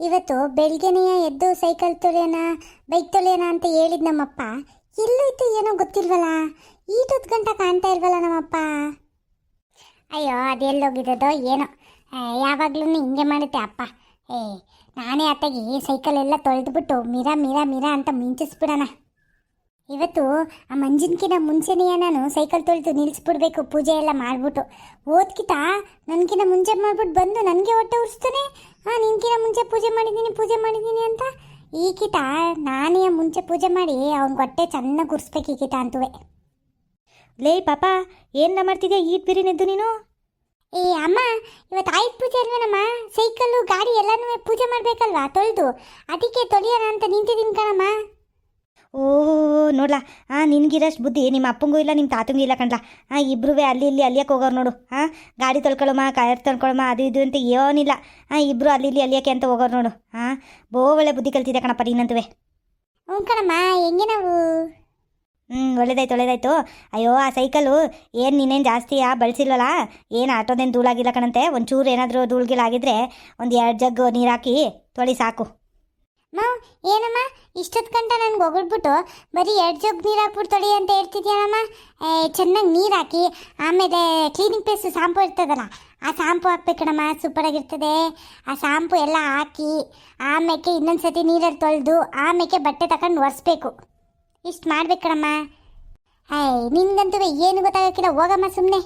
ಇವತ್ತು ಬೆಳಗ್ಗೆನೇ ಎದ್ದು ಸೈಕಲ್ ತೊಳೆಯೋಣ, ಬೈಕ್ ತೊಳೆಯೋಣ ಅಂತ ಹೇಳಿದ ನಮ್ಮಪ್ಪ ಎಲ್ಲೈತೆ ಏನೋ ಗೊತ್ತಿಲ್ವಲ್ಲ? ಈಟೊತ್ತು ಗಂಟ ಕಾಣ್ತಾ ಇಲ್ವಲ್ಲ ನಮ್ಮಪ್ಪ? ಅಯ್ಯೋ ಅದೆಲ್ಲೋಗಿದ್ದದೋ ಏನೋ. ಯಾವಾಗ್ಲೂ ಹಿಂಗೆ ಮಾಡುತ್ತೆ ಅಪ್ಪ. ಏ, ನಾನೇ ಅತ್ತಾಗಿ ಸೈಕಲ್ ಎಲ್ಲ ತೊಳೆದ್ಬಿಟ್ಟು ಮಿರಾ ಮಿರಾ ಮಿರಾ ಅಂತ ಮಿಂಚಿಸ್ಬಿಡೋಣ. ಇವತ್ತು ಆ ಮಂಜಿನ್ಕಿನ ಮುಂಚೆನೆಯ ನಾನು ಸೈಕಲ್ ತೊಳೆದು ನಿಲ್ಲಿಸ್ಬಿಡ್ಬೇಕು ಪೂಜೆ ಎಲ್ಲ ಮಾಡಿಬಿಟ್ಟು. ಓದ್ಕಿತ ನನಗಿನ ಮುಂಚೆ ಮಾಡ್ಬಿಟ್ಟು ಬಂದು ನನಗೆ ಹೊಟ್ಟೆ ಉರಿಸ್ತಾನೆ? ಹಾಂ ನಿನ್ಕಿನ ಮುಂಚೆ ಪೂಜೆ ಮಾಡಿದ್ದೀನಿ ಪೂಜೆ ಮಾಡಿದ್ದೀನಿ ಅಂತ? ಈಕಿತ ನಾನೇ ಮುಂಚೆ ಪೂಜೆ ಮಾಡಿ ಅವ್ನ ಹೊಟ್ಟೆ ಚೆನ್ನಾಗಿ ಉರಿಸ್ಬೇಕು ಈಕಿತ ಅಂತುವೆ. ಲೇ ಪಾಪ ಏನ ಮಾಡ್ತಿದ್ಯಾ ಈಟ್ ಬಿರಿನೆದ್ದು ನೀನು? ಏ ಅಮ್ಮ ಇವತ್ತು ಆಯುಧ ಪೂಜೆ ಅಲ್ವೇನಮ್ಮ? ಸೈಕಲ್ಲು ಗಾಡಿ ಎಲ್ಲನೂ ಪೂಜೆ ಮಾಡಬೇಕಲ್ವಾ ತೊಳೆದು? ಅದಕ್ಕೆ ತೊಳೆಯೋಣ ಅಂತ ನಿಂತಿದ್ದೀನಿ ಕಣಮ್ಮ. ಓ ನೋಡ್ಲಾ. ಹಾಂ ನಿನ್ಗಿರಷ್ಟು ಬುದ್ಧಿ. ನಿಮ್ಮ ಅಪ್ಪಂಗೂ ಇಲ್ಲ ನಿಮ್ಮ ತಾತಂಗೂ ಇಲ್ಲ ಕಣ್ಲಾ. ಹಾಂ ಇಬ್ರೂ ಅಲ್ಲಿ ಇಲ್ಲಿ ಅಲ್ಲಿಯಕ್ಕೆ ಹೋಗೋರು ನೋಡು. ಹಾಂ ಗಾಡಿ ತೊಳ್ಕೊಳಮ್ಮ ಕಾಯರ್ ತೊಳ್ಕೊಳಮ್ಮ ಅದು ಇದು ಅಂತ ಏನಿಲ್ಲ. ಹಾಂ ಇಬ್ಬರು ಅಲ್ಲಿ ಇಲ್ಲಿ ಅಲ್ಲಿಯಕ್ಕೆ ಅಂತ ಹೋಗೋರು ನೋಡು. ಹಾಂ ಬೋ ಒಳ್ಳೆ ಬುದ್ಧಿ ಕಲ್ತಿದೆ ಕಣಪ್ಪ ನೀನಂತುವೆ. ಹ್ಞೂ ಕಣಮ್ಮ ಹೆಂಗೆ ನಾವು? ಹ್ಞೂ ಒಳ್ಳೇದಾಯ್ತು ಒಳ್ಳೇದಾಯ್ತು. ಅಯ್ಯೋ ಆ ಸೈಕಲು ಏನು ನೀನೇನು ಜಾಸ್ತಿ ಆ ಬಳಸಿಲ್ವಲ್ಲ? ಏನು ಆಟೋದೇನು ಧೂಳಾಗಿಲ್ಲ ಕಣಂತೆ? ಒಂಚೂರು ಏನಾದರೂ ಧೂಳ್ಗಿಲಾಗಿದ್ರೆ ಒಂದು ಎರಡು ಜಗ್ ನೀರು ಹಾಕಿ ತೊಳಿ ಸಾಕು. ಏನಮ್ಮ? ಇಷ್ಟೊತ್ತು ಗಂಟ ನನ್ಗೆ ಹೊಗಳ್ಬಿಟ್ಟು ಬರೀ ಎರಡು ಜಗ್ ನೀರು ಹಾಕ್ಬಿಟ್ಟು ತೊಳಿ ಅಂತ ಹೇಳ್ತಿದ್ಯಾನಮ್ಮ ಚೆನ್ನಾಗಿ ನೀರು ಹಾಕಿ, ಆಮೇಲೆ ಕ್ಲೀನಿಂಗ್ ಪೇಸ್ಟ್ ಶಾಂಪು ಇರ್ತದಲ್ಲ, ಆ ಶಾಂಪು ಹಾಕ್ಬೇಕಣಮ್ಮ ಸೂಪರಾಗಿರ್ತದೆ ಆ ಶಾಂಪು ಎಲ್ಲ ಹಾಕಿ ಆಮೇಲೆ ಇನ್ನೊಂದು ಸತಿ ನೀರಲ್ಲಿ ತೊಳೆದು ಆಮೇಲೆ ಬಟ್ಟೆ ತಗೊಂಡು ಒರೆಸ್ಬೇಕು. ಇಷ್ಟು ಮಾಡ್ಬೇಕಣಮ್ಮ ಏಯ್ ನಿನ್ಗಂತೂ ಏನು ಗೊತ್ತಾಗಕ್ಕಿಲ್ಲ, ಹೋಗಮ್ಮ ಸುಮ್ಮನೆ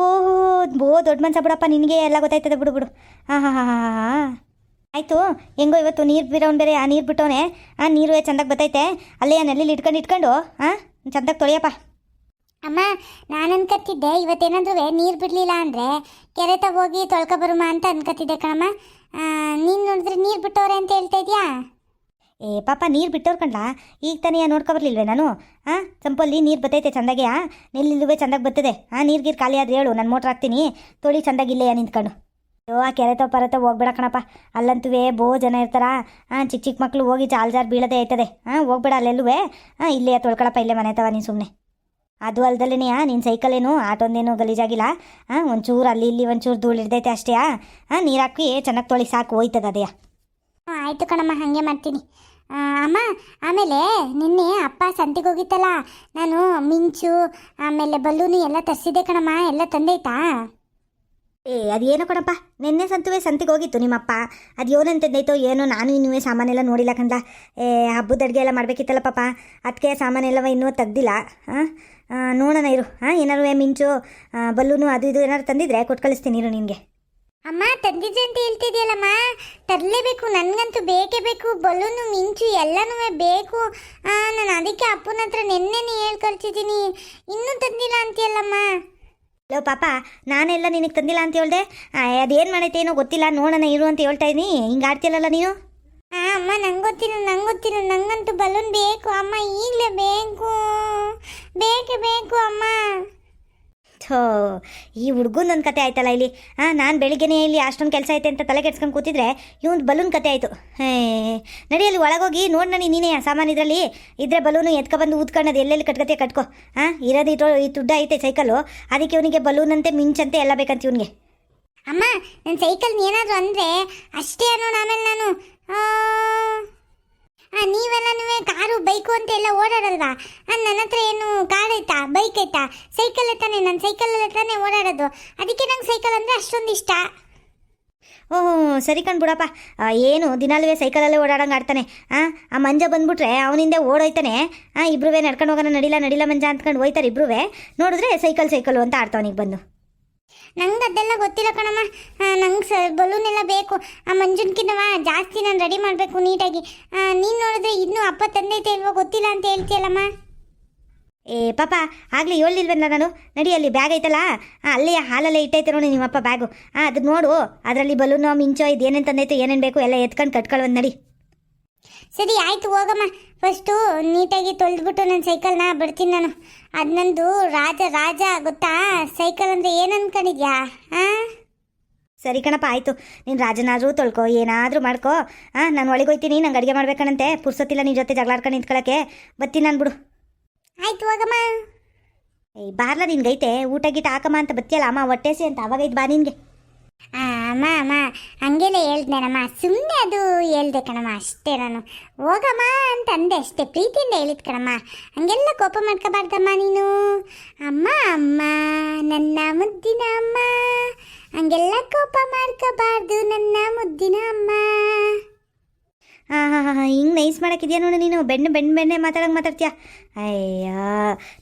ಓಹೋ ಬೋ ದೊಡ್ಡ ಮನ್ಸ ಬಿಡಪ್ಪ, ನಿನಗೆ ಎಲ್ಲ ಗೊತ್ತಾಯ್ತದೆ, ಬಿಡು ಬಿಡು. ಹಾಂ ಹಾಂ ಹಾಂ ಹಾಂ ಹಾಂ. ಆಯಿತು ಹೆಂಗೋ ಇವತ್ತು ನೀರು ಬಿಡೋನು ಬೇರೆ ಆ ನೀರು ಬಿಟ್ಟವನೆ ಆ ನೀರು ಚೆಂದಾಗಿ ಬತ್ತೈತೆ ಅಲ್ಲೇ ನಲ್ಲಿ ಇಟ್ಕೊಂಡು ಇಟ್ಕೊಂಡು ಹಾಂ ಚಂದಾಗಿ ತೊಳೆಯಪ್ಪ. ಅಮ್ಮ ನಾನು ಅನ್ಕತ್ತಿದ್ದೆ ಇವತ್ತೇನಾದ್ರೂ ನೀರು ಬಿಡಲಿಲ್ಲ ಅಂದರೆ ಕೆರೆ ಹೋಗಿ ತೊಳ್ಕೊಬರುಮ ಅಂತ ಅನ್ಕತ್ತಿದ್ದೆ ಕಣಮ್ಮ. ನೀನು ನೋಡಿದ್ರೆ ನೀರು ಬಿಟ್ಟವ್ರೆ ಅಂತ ಹೇಳ್ತಾ ಇದೆಯಾ? ಏ ಪಾಪ ನೀರು ಬಿಟ್ಟವ್ರು ಕಣ್ಲಾ? ಈಗ ತಾನೇ ನೋಡ್ಕೊಬರ್ಲಿಲ್ವೇ ನಾನು? ಹಾಂ ಸಂಪಲ್ಲಿ ನೀರು ಬತ್ತೈತೆ ಚಂದಾಗೆ ಆ ನೆಲ್ಲಿಲ್ಲುವೆ ಚಂದಾಗಿ ಬರ್ತದೆ ಹಾಂ ನೀರು ಗೀರು ಖಾಲಿ ಆದ್ರೆ ಹೇಳು ನಾನು ಮೋಟ್ರ್ ಹಾಕ್ತೀನಿ ತೊಳಿ ಚಂದಾಗಿ ಇಲ್ಲೇ ನಿಂತ್ಕೊಂಡು. ಅಯ್ಯೋ ಆ ಕೆರೆ ಪರತ ಹೋಗ್ಬೇಡ ಕಣಪ್ಪ. ಅಲ್ಲಂತುವೇ ಬೋ ಜನ ಇರ್ತಾರ? ಹಾಂ ಚಿಕ್ಕ ಚಿಕ್ಕ ಮಕ್ಕಳು ಹೋಗಿ ಜಾಲ್ ಜಾರ್ ಬೀಳದೆ ಆಯ್ತದೆ ಹಾಂ ಹೋಗ್ಬೇಡ ಅಲ್ಲೆಲ್ಲುವೆ. ಹಾಂ ಇಲ್ಲೇ ತೊಳ್ಕೊಳಪ್ಪ, ಇಲ್ಲೇ ಮನೆ ತವ ನೀನು ಸುಮ್ಮನೆ ಅದು ಅಲ್ದಲ್ಲೇ ನಿನ್ನ ಸೈಕಲ್ ಏನು ಆಟೊಂದೇನು ಗಲೀಜಾಗಿಲ್ಲ? ಹಾಂ ಒಂಚೂರು ಅಲ್ಲಿ ಇಲ್ಲಿ ಒಂಚೂರು ಧೂಳು ಇರ್ದೈತೆ ಅಷ್ಟೇ ಹಾಂ ನೀರು ಹಾಕಿ ಚೆನ್ನಾಗಿ ತೊಳಿ, ಸಾಕು, ಹೋಯ್ತದ ಅದೇಯ ಹಾಂ ಆಯಿತು ಕಣಮ್ಮ, ಹಾಗೆ ಮಾಡ್ತೀನಿ. ಅಮ್ಮ, ಆಮೇಲೆ ನಿನ್ನೆ ಅಪ್ಪ ಸಂತೆಗೆ ಹೋಗಿತ್ತಲ್ಲ? ನಾನು ಮಿಂಚು, ಆಮೇಲೆ ಬಲೂನು ಎಲ್ಲ ತರಿಸಿದ್ದೆ ಕಣಮ್ಮ, ಎಲ್ಲ ತಂದೈತಾ? ಏ, ಅದೇನೋ ಕಣಪ್ಪ. ನಿನ್ನೆ ಸಂತುವೆ ಸಂತಿಗೆ ಹೋಗಿತ್ತು ನಿಮ್ಮಪ್ಪ. ಅದು ಏನಂತಂದೈತೋ ಏನೋ, ನಾನು ಇನ್ನೂ ಸಾಮಾನೆಲ್ಲ ನೋಡಿಲ್ಲ ಕಂದ ಏ, ಹಬ್ಬದ ಅಡುಗೆ ಎಲ್ಲ ಮಾಡಬೇಕಿತ್ತಲ್ಲ ಪಾಪ. ಅದಕ್ಕೆ ಸಾಮಾನೆಲ್ಲವ ಇನ್ನೂ ತೆಗ್ದಿಲ್ಲ. ಹಾಂ ನೋಡೋಣ ಇರು. ಹಾಂ ಏನಾರು ಮಿಂಚು ಬಲ್ಲೂನು ಅದು ಇದು ಏನಾರು ತಂದಿದ್ರೆ ಕೊಟ್ಟು ಕಳಿಸ್ತೀನಿ ಇರು ನಿನಗೆ. ಅಮ್ಮ, ತಂದಿದ್ದೆ ಅಂತ ಹೇಳ್ತಿದ್ಯಲ್ಲಮ್ಮ. ತರಲೇಬೇಕು, ನನಗಂತೂ ಬೇಕೇ ಬೇಕು. ಬಲೂನು ಮಿಂಚು ಎಲ್ಲನೂ ಬೇಕು. ನಾನು ಅದಕ್ಕೆ ಅಪ್ಪನ ಹತ್ರ ನಿನ್ನೆನೇ ಹೇಳ್ ಕಳ್ಸಿದ್ದೀನಿ. ಇನ್ನೂ ತಂದಿಲ್ಲ ಅಂತೀಯಲ್ಲಮ್ಮ. ಲೋ ಪಾಪ, ನಾನೆಲ್ಲ ನಿನಗೆ ತಂದಿಲ್ಲ ಅಂತ ಹೇಳ್ದೆ? ಅದೇನು ಏನೋ ಗೊತ್ತಿಲ್ಲ, ನೋಡೋಣ, ಇರು ಅಂತ ಹೇಳ್ತಾ ಇದ್ದೀನಿ ಹಿಂಗೆ ಆಡ್ತಿಲ್ಲಲ್ಲ ನೀನು? ಹಾಂ ಅಮ್ಮ, ನಂಗೆ ಗೊತ್ತಿಲ್ಲ ನಂಗೆ ಗೊತ್ತಿಲ್ಲ. ನಂಗಂತೂ ಬಲೂನ್ ಬೇಕು, ಅಮ್ಮ, ಈಗಲೇ ಬೇಕು. ಬೇಕೇ ಬೇಕು, ಅಮ್ಮ. ಥೋ, ಈ ಹುಡುಗಂದೊಂದು ಕತೆ ಆಯ್ತಲ್ಲ ಇಲ್ಲಿ? ಹಾಂ ನಾನು ಬೆಳಿಗ್ಗೆನೇ ಇಲ್ಲಿ ಅಷ್ಟೊಂದು ಕೆಲಸ ಐತೆ ಅಂತ ತಲೆ ಕೆಡ್ಸ್ಕೊಂಡು ಕೂತಿದ್ರೆ ಇವನು ಬಲೂನ್ ಕತೆ ಆಯಿತು. ಹೇ ನಡಿಯಲ್ಲಿ ಒಳಗೋಗಿ ನೋಡಿ ನಾನು ನೀನೇ ಸಾಮಾನು ಇದರಲ್ಲಿ. ಇದ್ರೆ ಬಲೂನು ಎತ್ಕೊಬಂದು ಊದ್ಕೊಳ್ಳೋದು ಎಲ್ಲೆಲ್ಲಿ ಕಟ್ಕತೆ ಕಟ್ಕೊ. ಹಾಂ ಇರೋದು ಇಟ್ಟು ಈ ದುಡ್ಡು ಐತೆ ಸೈಕಲ್ಲು. ಅದಕ್ಕೆ ಇವನಿಗೆ ಅಂತೆ ಮಿಂಚಂತೆ ಎಲ್ಲ ಬೇಕಂತ ಇವನಿಗೆ. ಅಮ್ಮ ನನ್ನ ಸೈಕಲ್ ಏನಾದರೂ ಅಂದರೆ ಅಷ್ಟೇ ಅನ್ನೋಣ ಆಮೇಲೆ ನಾನು. ಆ, ನೀವೆಲ್ಲನೂ ಕಾರು ಬೈಕು ಅಂತ ಎಲ್ಲ ಓಡಾಡಲ್ವಾ ನನ್ನ ಹತ್ರ ಏನು ಕಾರ್ ಐತಾ? ಬೈಕ್ ಐತಾ? ಸೈಕಲ್ ತಾನೆ ನನ್ನ ಸೈಕಲಲ್ಲೇ ತಾನೇ ಓಡಾಡೋದು. ಅದಕ್ಕೆ ನಂಗೆ ಸೈಕಲ್ ಅಂದರೆ ಅಷ್ಟೊಂದು ಇಷ್ಟ. ಓಹ್ ಸರಿ ಕಣ್ ಬಿಡಪ್ಪ. ಏನು ದಿನಾಲುವೆ ಸೈಕಲಲ್ಲೇ ಓಡಾಡಂಗೆ ಆಡ್ತಾನೆ. ಹಾಂ ಆ ಮಂಜ ಬಂದ್ಬಿಟ್ರೆ ಅವನಿಂದ ಓಡೋಯ್ತಾನೆ. ಹಾಂ ಇಬ್ರುವೆ ನಡ್ಕೊಂಡು ಹೋಗೋಣ ನಡಿಲ್ಲ ನಡಿಲ್ಲ ಮಂಜ ಅಂದ್ಕೊಂಡು ಹೋಯ್ತಾರೆ ಇಬ್ರುವೆ. ನೋಡಿದ್ರೆ ಸೈಕಲ್ ಸೈಕಲು ಅಂತ ಆಡ್ತಾವನಿಗೆ ಬಂದು. ನಂಗೆ ಅದೆಲ್ಲ ಗೊತ್ತಿಲ್ಲ ಕಣಮ್ಮ. ನಂಗೆ ಸ ಬಲೂನ್ ಎಲ್ಲ ಬೇಕು. ಆ ಮಂಜುನ್ಕಿನವ ಜಾಸ್ತಿ ನಾನು ರೆಡಿ ಮಾಡಬೇಕು ನೀಟಾಗಿ. ನೀನು ನೋಡಿದ್ರೆ ಇನ್ನೂ ಅಪ್ಪ ತಂದೈತೆ ಇಲ್ವೋ ಗೊತ್ತಿಲ್ಲ ಅಂತ ಹೇಳ್ತೀಯಲ್ಲಮ್ಮ. ಏ, ಪಾಪ, ಆಗಲಿ ಹೇಳಿಲ್ವಲ್ಲ ನಾನು? ನಡಿ ಅಲ್ಲಿ ಬ್ಯಾಗ್ ಐತಲ್ಲ? ಅಲ್ಲಿ ಹಾಲಲ್ಲೇ ಇಟ್ಟೈತೆ ನೋಡಿ ನಿಮ್ಮಪ್ಪ ಬ್ಯಾಗು ಹಾಂ ಅದು ನೋಡು. ಅದರಲ್ಲಿ ಬಲೂನು, ಮಿಂಚೋ, ಇದು ಏನೇನು ತಂದೈತೆ, ಏನೇನು ಬೇಕು ಎಲ್ಲ ಎತ್ಕೊಂಡು ಕಟ್ಕೊಳ್ಳೋದು ನಡಿ. ಸರಿ ಆಯ್ತು ಹೋಗಮ್ಮ. ಫಸ್ಟು ನೀಟಾಗಿ ತೊಳೆದ್ಬಿಟ್ಟು ನನ್ನ ಸೈಕಲ್ನ ಬಿಡ್ತೀನಿ ನಾನು. ಅದು ನಂದು ರಾಜ ರಾಜ ಗೊತ್ತಾ? ಸೈಕಲ್ ಅಂದರೆ ಏನು ಅನ್ಕೊಂಡಿದ್ಯಾ? ಹಾಂ ಸರಿ ಕಣಪ್ಪ ಆಯಿತು. ನೀನು ರಾಜನಾದರೂ ತೊಳ್ಕೊ ಏನಾದರೂ ಮಾಡ್ಕೋ. ಹಾಂ ನಾನು ಒಳಗೆ ಹೋಯ್ತೀನಿ ನಂಗೆ ಅಡುಗೆ ಮಾಡ್ಬೇಕಣಂತೆ. ಪುರ್ಸೊತ್ತಿಲ್ಲ ನಿನ್ನ ಜೊತೆ ಜಗಳಾಡ್ಕೊಂಡು ನಿಂತ್ಕೊಳ್ಳೋಕ್ಕೆ ಬತ್ತೀನಿ ನಾನು ಬಿಡು. ಆಯ್ತು ಹೋಗಮ್ಮ. ಏಯ್ ಬಾರ್ಲ ನಿನ್ಗೈತೆ. ಊಟ ಗೀಟ ಹಾಕಮ್ಮ ಅಂತ ಬತ್ತಿಯಲ್ಲ ಅಮ್ಮ ಹೊಟ್ಟೆಸಿ ಅಂತ. ಅವಾಗೈತೆ ಬಾ ನಿನಗೆ. ಅಮ್ಮ ಅಮ್ಮ, ಹಂಗೆಲ್ಲ ಹೇಳ್ದೆನಮ್ಮ ಸುಮ್ಮನೆ ಅದು ಹೇಳ್ದೆ ಕಣಮ್ಮ, ಅಷ್ಟೇ ನಾನು. ಹೋಗಮ್ಮ ಅಂತ ಅಂದೆ ಅಷ್ಟೇ, ಪ್ರೀತಿಯಿಂದ ಹೇಳಿದ್ ಕಣಮ್ಮ. ಹಂಗೆಲ್ಲ ಕೋಪ ಮಾಡ್ಕೋಬಾರ್ದಮ್ಮ ನೀನು. ಅಮ್ಮ ಅಮ್ಮ, ನನ್ನ ಮುದ್ದಿನ ಅಮ್ಮ. ಹಂಗೆಲ್ಲ ಕೋಪ ಮಾಡ್ಕೋಬಾರ್ದು ನನ್ನ ಮುದ್ದಿನ ಅಮ್ಮ. ಹಾಂ ಹಾಂ ಹಾಂ ಹಿಂಗೆ ನೈಸ್ ಮಾಡೋಕ್ಕಿದ್ಯಾ ನೋಡು ನೀನು. ಬೆಣ್ಣೆ ಬೆಣ್ಣೆ ಬೆಣ್ಣೆ ಮಾತಾಡಂಗೆ ಮಾತಾಡ್ತೀಯ? ಅಯ್ಯ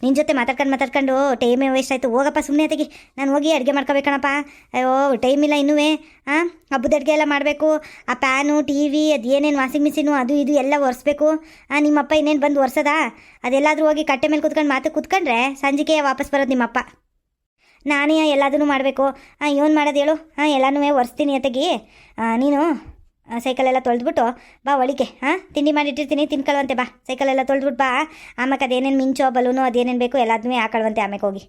ನಿನ್ನ ಜೊತೆ ಮಾತಾಡ್ಕೊಂಡು ಮಾತಾಡ್ಕೊಂಡು ಟೈಮೇ ವೇಸ್ಟ್ ಆಯಿತು. ಹೋಗಪ್ಪ ಸುಮ್ಮನೆ ತೆಗಿ ನಾನು ಹೋಗಿ ಅಡುಗೆ ಮಾಡ್ಕೋಬೇಕಣಪ್ಪ. ಅಯ್ಯೋ ಟೈಮ್ ಇಲ್ಲ ಇನ್ನೂ ಹಾಂ, ಹಬ್ಬದ ಅಡುಗೆ ಎಲ್ಲ ಮಾಡಬೇಕು. ಆ ಪ್ಯಾನು ಟಿ ವಿ ಅದು ಏನೇನು ವಾಷಿಂಗ್ ಮಿಷಿನು ಅದು ಇದು ಎಲ್ಲ ಒರೆಸ್ಬೇಕು. ಹಾಂ, ನಿಮ್ಮಪ್ಪ ಇನ್ನೇನು ಬಂದು ಒರೆಸೋದಾ? ಅದೆಲ್ಲಾದರೂ ಹೋಗಿ ಕಟ್ಟೆ ಮೇಲೆ ಕುತ್ಕೊಂಡು ಮಾತು ಕುತ್ಕೊಂಡ್ರೆ ಸಂಜೆಗೆ ವಾಪಸ್ ಬರೋದು ನಿಮ್ಮಪ್ಪ. ನಾನೇ ಎಲ್ಲದೂ ಮಾಡಬೇಕು. ಹಾಂ, ಇವನು ಮಾಡೋದು ಹೇಳು. ಹಾಂ ಎಲ್ಲನೂ ಒರೆಸ್ತೀನಿ ಅತ್ತಗಿ. ನೀನು ಆ, ಸೈಕಲ್ ಎಲ್ಲ ತೊಳೆದ್ಬಿಟ್ಟು ಬಾ ಒಳಿಗೆ ಹಾಂ ತಿಂಡಿ ಮಾಡಿಟ್ಟಿರ್ತೀನಿ ತಿನ್ಕೊಳ್ಳುವಂತೆ ಬಾ. ಸೈಕಲೆಲ್ಲ ತೊಳೆದ್ಬಿಟ್ಟು ಬಾ. ಆಮೇಲೆ ಅದೇನೇನು ಮಿಂಚೋ ಬಲೂನು ಅದೇನೇನು ಬೇಕು ಎಲ್ಲದನ್ನೂ ಹಾಕೊಳ್ಳುವಂತೆ ಆಮೇಲೆ ಹೋಗಿ.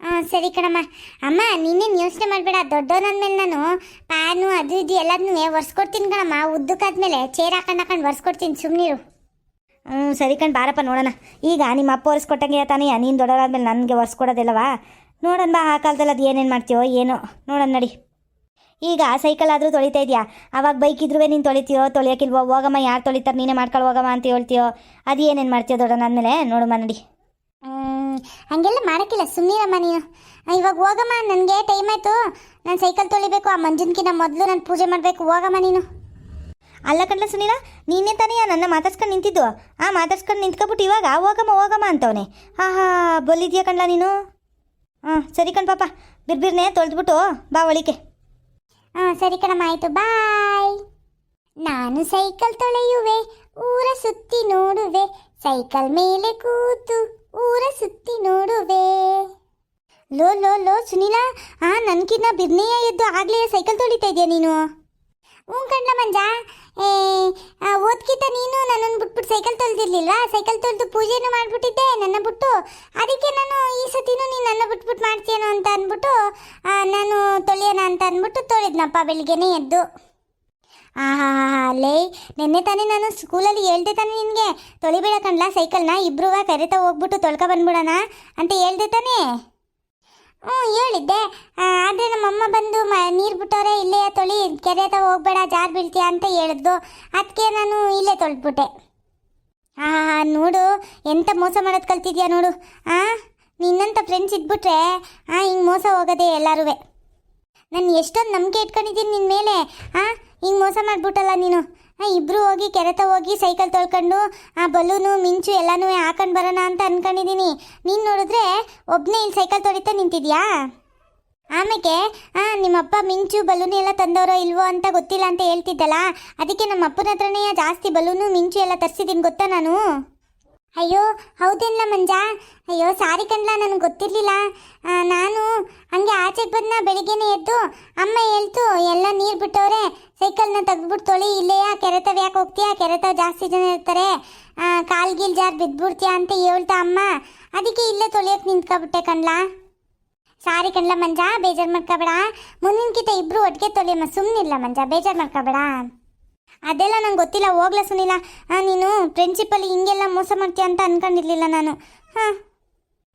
ಹಾಂ ಸರಿ ಕಣಮ್ಮ. ಅಮ್ಮ ನೀನೇನು ಯೋಚನೆ ಮಾಡಬೇಡ. ದೊಡ್ಡವನಾದ್ಮೇಲೆ ನಾನು ಪ್ಯಾನು ಅದು ಇದು ಎಲ್ಲದನ್ನೂ ಒರೆಸ್ಕೊಡ್ತೀನಿ ಕಣಮ್ಮ. ಉದ್ದಕ್ಕಾದ್ಮೇಲೆ ಚೇರ್ ಹಾಕೊಂಡು ಹಾಕೊಂಡು ಒರೆಸ್ಕೊಡ್ತೀನಿ. ಸುಮ್ಮನಿರು ಹ್ಞೂ ಸರಿ ಕಣ್ ಬಾರಪ್ಪ ನೋಡೋಣ. ಈಗ ನಿಮ್ಮ ಅಪ್ಪ ಒರೆಸ್ಕೊಟ್ಟಂಗೆ ತಾನೇ ನೀನು ದೊಡ್ಡವರಾದ್ಮೇಲೆ ನನಗೆ ಒರೆಸ್ಕೊಡೋದಿಲ್ಲವಾ? ನೋಡೋಣ ಬಾ ಆ ಕಾಲದಲ್ಲಿ ಅದು ಏನೇನು ಮಾಡ್ತೀವೋ ಏನೋ. ನೋಡೋಣ ನಡಿ. ಈಗ ಸೈಕಲ್ ಆದರೂ ತೊಳಿತಾ ಇದೆಯಾ? ಅವಾಗ ಬೈಕ್ ಇದ್ರೂ ನೀನು ತೊಳಿತೀಯೋ ತೊಳಿಯೋಕ್ಕಿಲ್ವೋ ಹೋಗಮ್ಮ ಯಾರು ತೊಳಿತಾರೆ ನೀನೇ ಮಾಡ್ಕೊಳ್ಳೋ ಹೋಗಮ್ಮ ಅಂತ ಹೇಳ್ತೀಯೋ? ಅದು ಏನೇನು ಮಾಡ್ತೀಯೋ ದೊಡ್ಡನಾದ್ಮೇಲೆ ನೋಡಮ್ಮ ನೋಡಿ. ಹ್ಞೂ ಹಂಗೆಲ್ಲ ಮಾಡೋಕ್ಕಿಲ್ಲ. ಸುಮ್ಮನಿರಮ್ಮ ನೀನು. ಇವಾಗ ಹೋಗಮ್ಮ ನನಗೆ ಟೈಮ್ ಆಯಿತು. ನಾನು ಸೈಕಲ್ ತೊಳಿಬೇಕು ಆ ಮಂಜುನ್ಕಿನ ಮೊದಲು ನಾನು ಪೂಜೆ ಮಾಡಬೇಕು. ಹೋಗಮ್ಮ ನೀನು. ಅಲ್ಲ ಕಣ್ಲ ಸುನೀಲ ನೀನೇ ತಾನೇ ನನ್ನ ಮಾತಾಡ್ಸ್ಕೊಂಡು ನಿಂತಿದ್ದು ಆ ಮಾತಾಡ್ಸ್ಕೊಂಡು ನಿಂತ್ಕೊಬಿಟ್ಟು ಇವಾಗ ಹೋಗಮ್ಮ ಹೋಗಮ್ಮ ಅಂತವನೆ. ಹಾ ಹಾ ಬಲ್ಲಿದ್ಯಾ ಕಣ್ಲ ನೀನು? ಹಾಂ ಸರಿ ಕಣ್ ಪಾಪ. ಬಿರ್ಬಿರ್ನೆ ತೊಳೆದ್ಬಿಟ್ಟು ಬಾ ಒಳಿಕೆ. ಹಾಂ ಸರಿ ಕಣಮ್ಮ, ಆಯಿತು, ಬಾಯ್. ನಾನು ಸೈಕಲ್ ತೊಳೆಯುವೆ, ಊರ ಸುತ್ತಿ ನೋಡುವೆ. ಸೈಕಲ್ ಮೇಲೆ ಕೂತು ಊರ ಸುತ್ತಿ ನೋಡುವೆ. ಲೋ ಲೋ ಲೋ, ಸುನೀಲ, ಆ, ನನ್ಕಿನ್ನ ಬಿರ್ನೆಯ ಎದ್ದು ಆಗ್ಲೇ ಸೈಕಲ್ ತೊಳಿತಾ ಇದೆಯಾ ನೀನು? ಹ್ಞೂ ಕಣ್ಣ ಮಂಜ. ಏ ಓದ್ಕಿತ ನೀನು ನನ್ನನ್ನು ಬಿಟ್ಬಿಟ್ಟು ಸೈಕಲ್ ತೊಳೆದಿರ್ಲಿಲ್ವಾ? ಸೈಕಲ್ ತೊಳೆದು ಪೂಜೆನು ಮಾಡಿಬಿಟ್ಟಿದ್ದೆ ನನ್ನ ಬಿಟ್ಟು. ಅದಕ್ಕೆ ನಾನು ಈ ಸತಿನೂ ನೀನು ನನ್ನ ಬಿಟ್ಬಿಟ್ಟು ಮಾಡ್ತೀಯನೋ ಅಂತ ಅಂದ್ಬಿಟ್ಟು ನಾನು ತೊಳೆಯೋಣ ಅಂತ ಅಂದ್ಬಿಟ್ಟು ತೊಳೆದ್ನಪ್ಪ ಬೆಳಿಗ್ಗೆನೇ ಎದ್ದು. ಆಹಾ ಲೇ, ನಿನ್ನೆ ತಾನೇ ನಾನು ಸ್ಕೂಲಲ್ಲಿ ಹೇಳ್ದೆ ತಾನೆ ನಿನಗೆ, ತೊಳಿಬೇಡ ಕಣ್ಲಾ ಸೈಕಲ್ನ ಇಬ್ಬರೂ ಕರೆತ ಹೋಗ್ಬಿಟ್ಟು ತೊಳ್ಕೊ ಬಂದ್ಬಿಡೋಣ ಅಂತ ಹೇಳ್ದೆ ತಾನೇ. ಹ್ಞೂ, ಹೇಳಿದ್ದೆ. ಆದರೆ ನಮ್ಮಮ್ಮ ಬಂದು ಮ, ನೀರು ಬಿಟ್ಟವ್ರೆ, ಇಲ್ಲೇ ತೊಳಿ, ಕೆರೆ ಹತ್ರ ಹೋಗ್ಬೇಡ, ಜಾರ್ ಬೀಳ್ತೀಯ ಅಂತ ಹೇಳಿದ್ದು ಅದಕ್ಕೆ ನಾನು ಇಲ್ಲೇ ತೊಳೆದ್ಬಿಟ್ಟೆ. ಹಾಂ ನೋಡು, ಎಂತ ಮೋಸ ಮಾಡೋದು ಕಲ್ತಿದ್ಯಾ ನೋಡು. ಹಾಂ ನಿನ್ನಂಥ ಫ್ರೆಂಡ್ಸ್ ಇದ್ಬಿಟ್ರೆ ಹಾಂ ಹಿಂಗೆ ಮೋಸ ಹೋಗೋದೆ ಎಲ್ಲರೂ ನಾನು ಎಷ್ಟೊಂದು ನಂಬಿಕೆ ಇಟ್ಕೊಂಡಿದ್ದೀನಿ ನಿನ್ನ ಮೇಲೆ. ಹಾಂ ಹಿಂಗೆ ಮೋಸ ಮಾಡಿಬಿಟ್ಟಲ್ಲ ನೀನು. ಇಬ್ರು ಹೋಗಿ ಕೆರೆತ ಹೋಗಿ ಸೈಕಲ್ ತೊಳ್ಕೊಂಡು, ಆ ಬಲೂನು, ಮಿಂಚು ಎಲ್ಲನೂ ಹಾಕೊಂಡು ಬರೋಣ ಅಂತ ಅನ್ಕೊಂಡಿದ್ದೀನಿ ನೀನು ನೋಡಿದ್ರೆ ಒಬ್ಬನೇ ಇಲ್ಲಿ ಸೈಕಲ್ ತೊಳಿತಾ ನಿಂತಿದ್ಯಾ? ಆಮೇಲೆ ಆ, ನಿಮ್ಮಪ್ಪ ಮಿಂಚು, ಬಲೂನು ಎಲ್ಲ ತಂದವರೋ ಇಲ್ವೋ ಅಂತ ಗೊತ್ತಿಲ್ಲ ಅಂತ ಹೇಳ್ತಿದ್ದಲ್ಲ. ಅದಕ್ಕೆ ನಮ್ಮ ಅಪ್ಪನ ಹತ್ರನೇ ಜಾಸ್ತಿ ಬಲೂನು, ಮಿಂಚು ಎಲ್ಲ ತರಿಸಿದ್ದೀನಿ ಗೊತ್ತಾ ನಾನು? ಅಯ್ಯೋ, ಹೌದೇನ್ಲ ಮಂಜ? ಅಯ್ಯೋ, ಸಾರಿ ಕಣ್ಲ, ನನಗೆ ಗೊತ್ತಿರಲಿಲ್ಲ. ನಾನು ಹಂಗೆ ಆಚೆ ಬಂದ ಬೆಳಿಗ್ಗೆನೆ ಎದ್ದು ಅಮ್ಮ ಹೇಳ್ತು, ಎಲ್ಲ ನೀರು ಬಿಟ್ಟವ್ರೆ, ಸೈಕಲ್ನ ತೆಗೆದ್ಬಿಟ್ಟು ತೊಳಿ, ಇಲ್ಲೆಯ, ಕೆರೆತವ ಯಾಕೆ ಹೋಗ್ತೀಯಾ? ಕೆರೆತವ ಜಾಸ್ತಿ ಜನ ಇರ್ತಾರೆ. ಕಾಲು ಗೀಲ್ ಜಾರ್ ಬಿದ್ಬಿಡ್ತೀಯಾ ಅಂತ ಹೇಳ್ತಾ ಅಮ್ಮ. ಅದಕ್ಕೆ ಇಲ್ಲೇ ತೊಳಿಯೋಕೆ ನಿಂತ್ಕೊಬಿಟ್ಟೆ ಕಣ್ಲಾ. ಸಾರಿ ಕಣ್ಲ ಮಂಜ, ಬೇಜಾರು ಮಾಡ್ಕೋಬೇಡ. ಮುಂದಿನಕಿತ ಇಬ್ರು ಒಟ್ಟಿಗೆ ತೊಳಿಯಮ್ಮ. ಸುಮ್ಮನಿಲ್ಲ ಮಂಜ, ಬೇಜಾರು ಮಾಡ್ಕೋಬೇಡ. ಅದೆಲ್ಲ ನಂಗೆ ಗೊತ್ತಿಲ್ಲ. ಹೋಗ್ಲ ಸುನಿಲ. ನೀನು ಪ್ರಿನ್ಸಿಪಲ್ ಹಿಂಗೆಲ್ಲ ಮೋಸ ಮಾಡ್ತೀಯ ಅಂತ ಅನ್ಕೊಂಡಿರ್ಲಿಲ್ಲ ನಾನು. ಹಾಂ.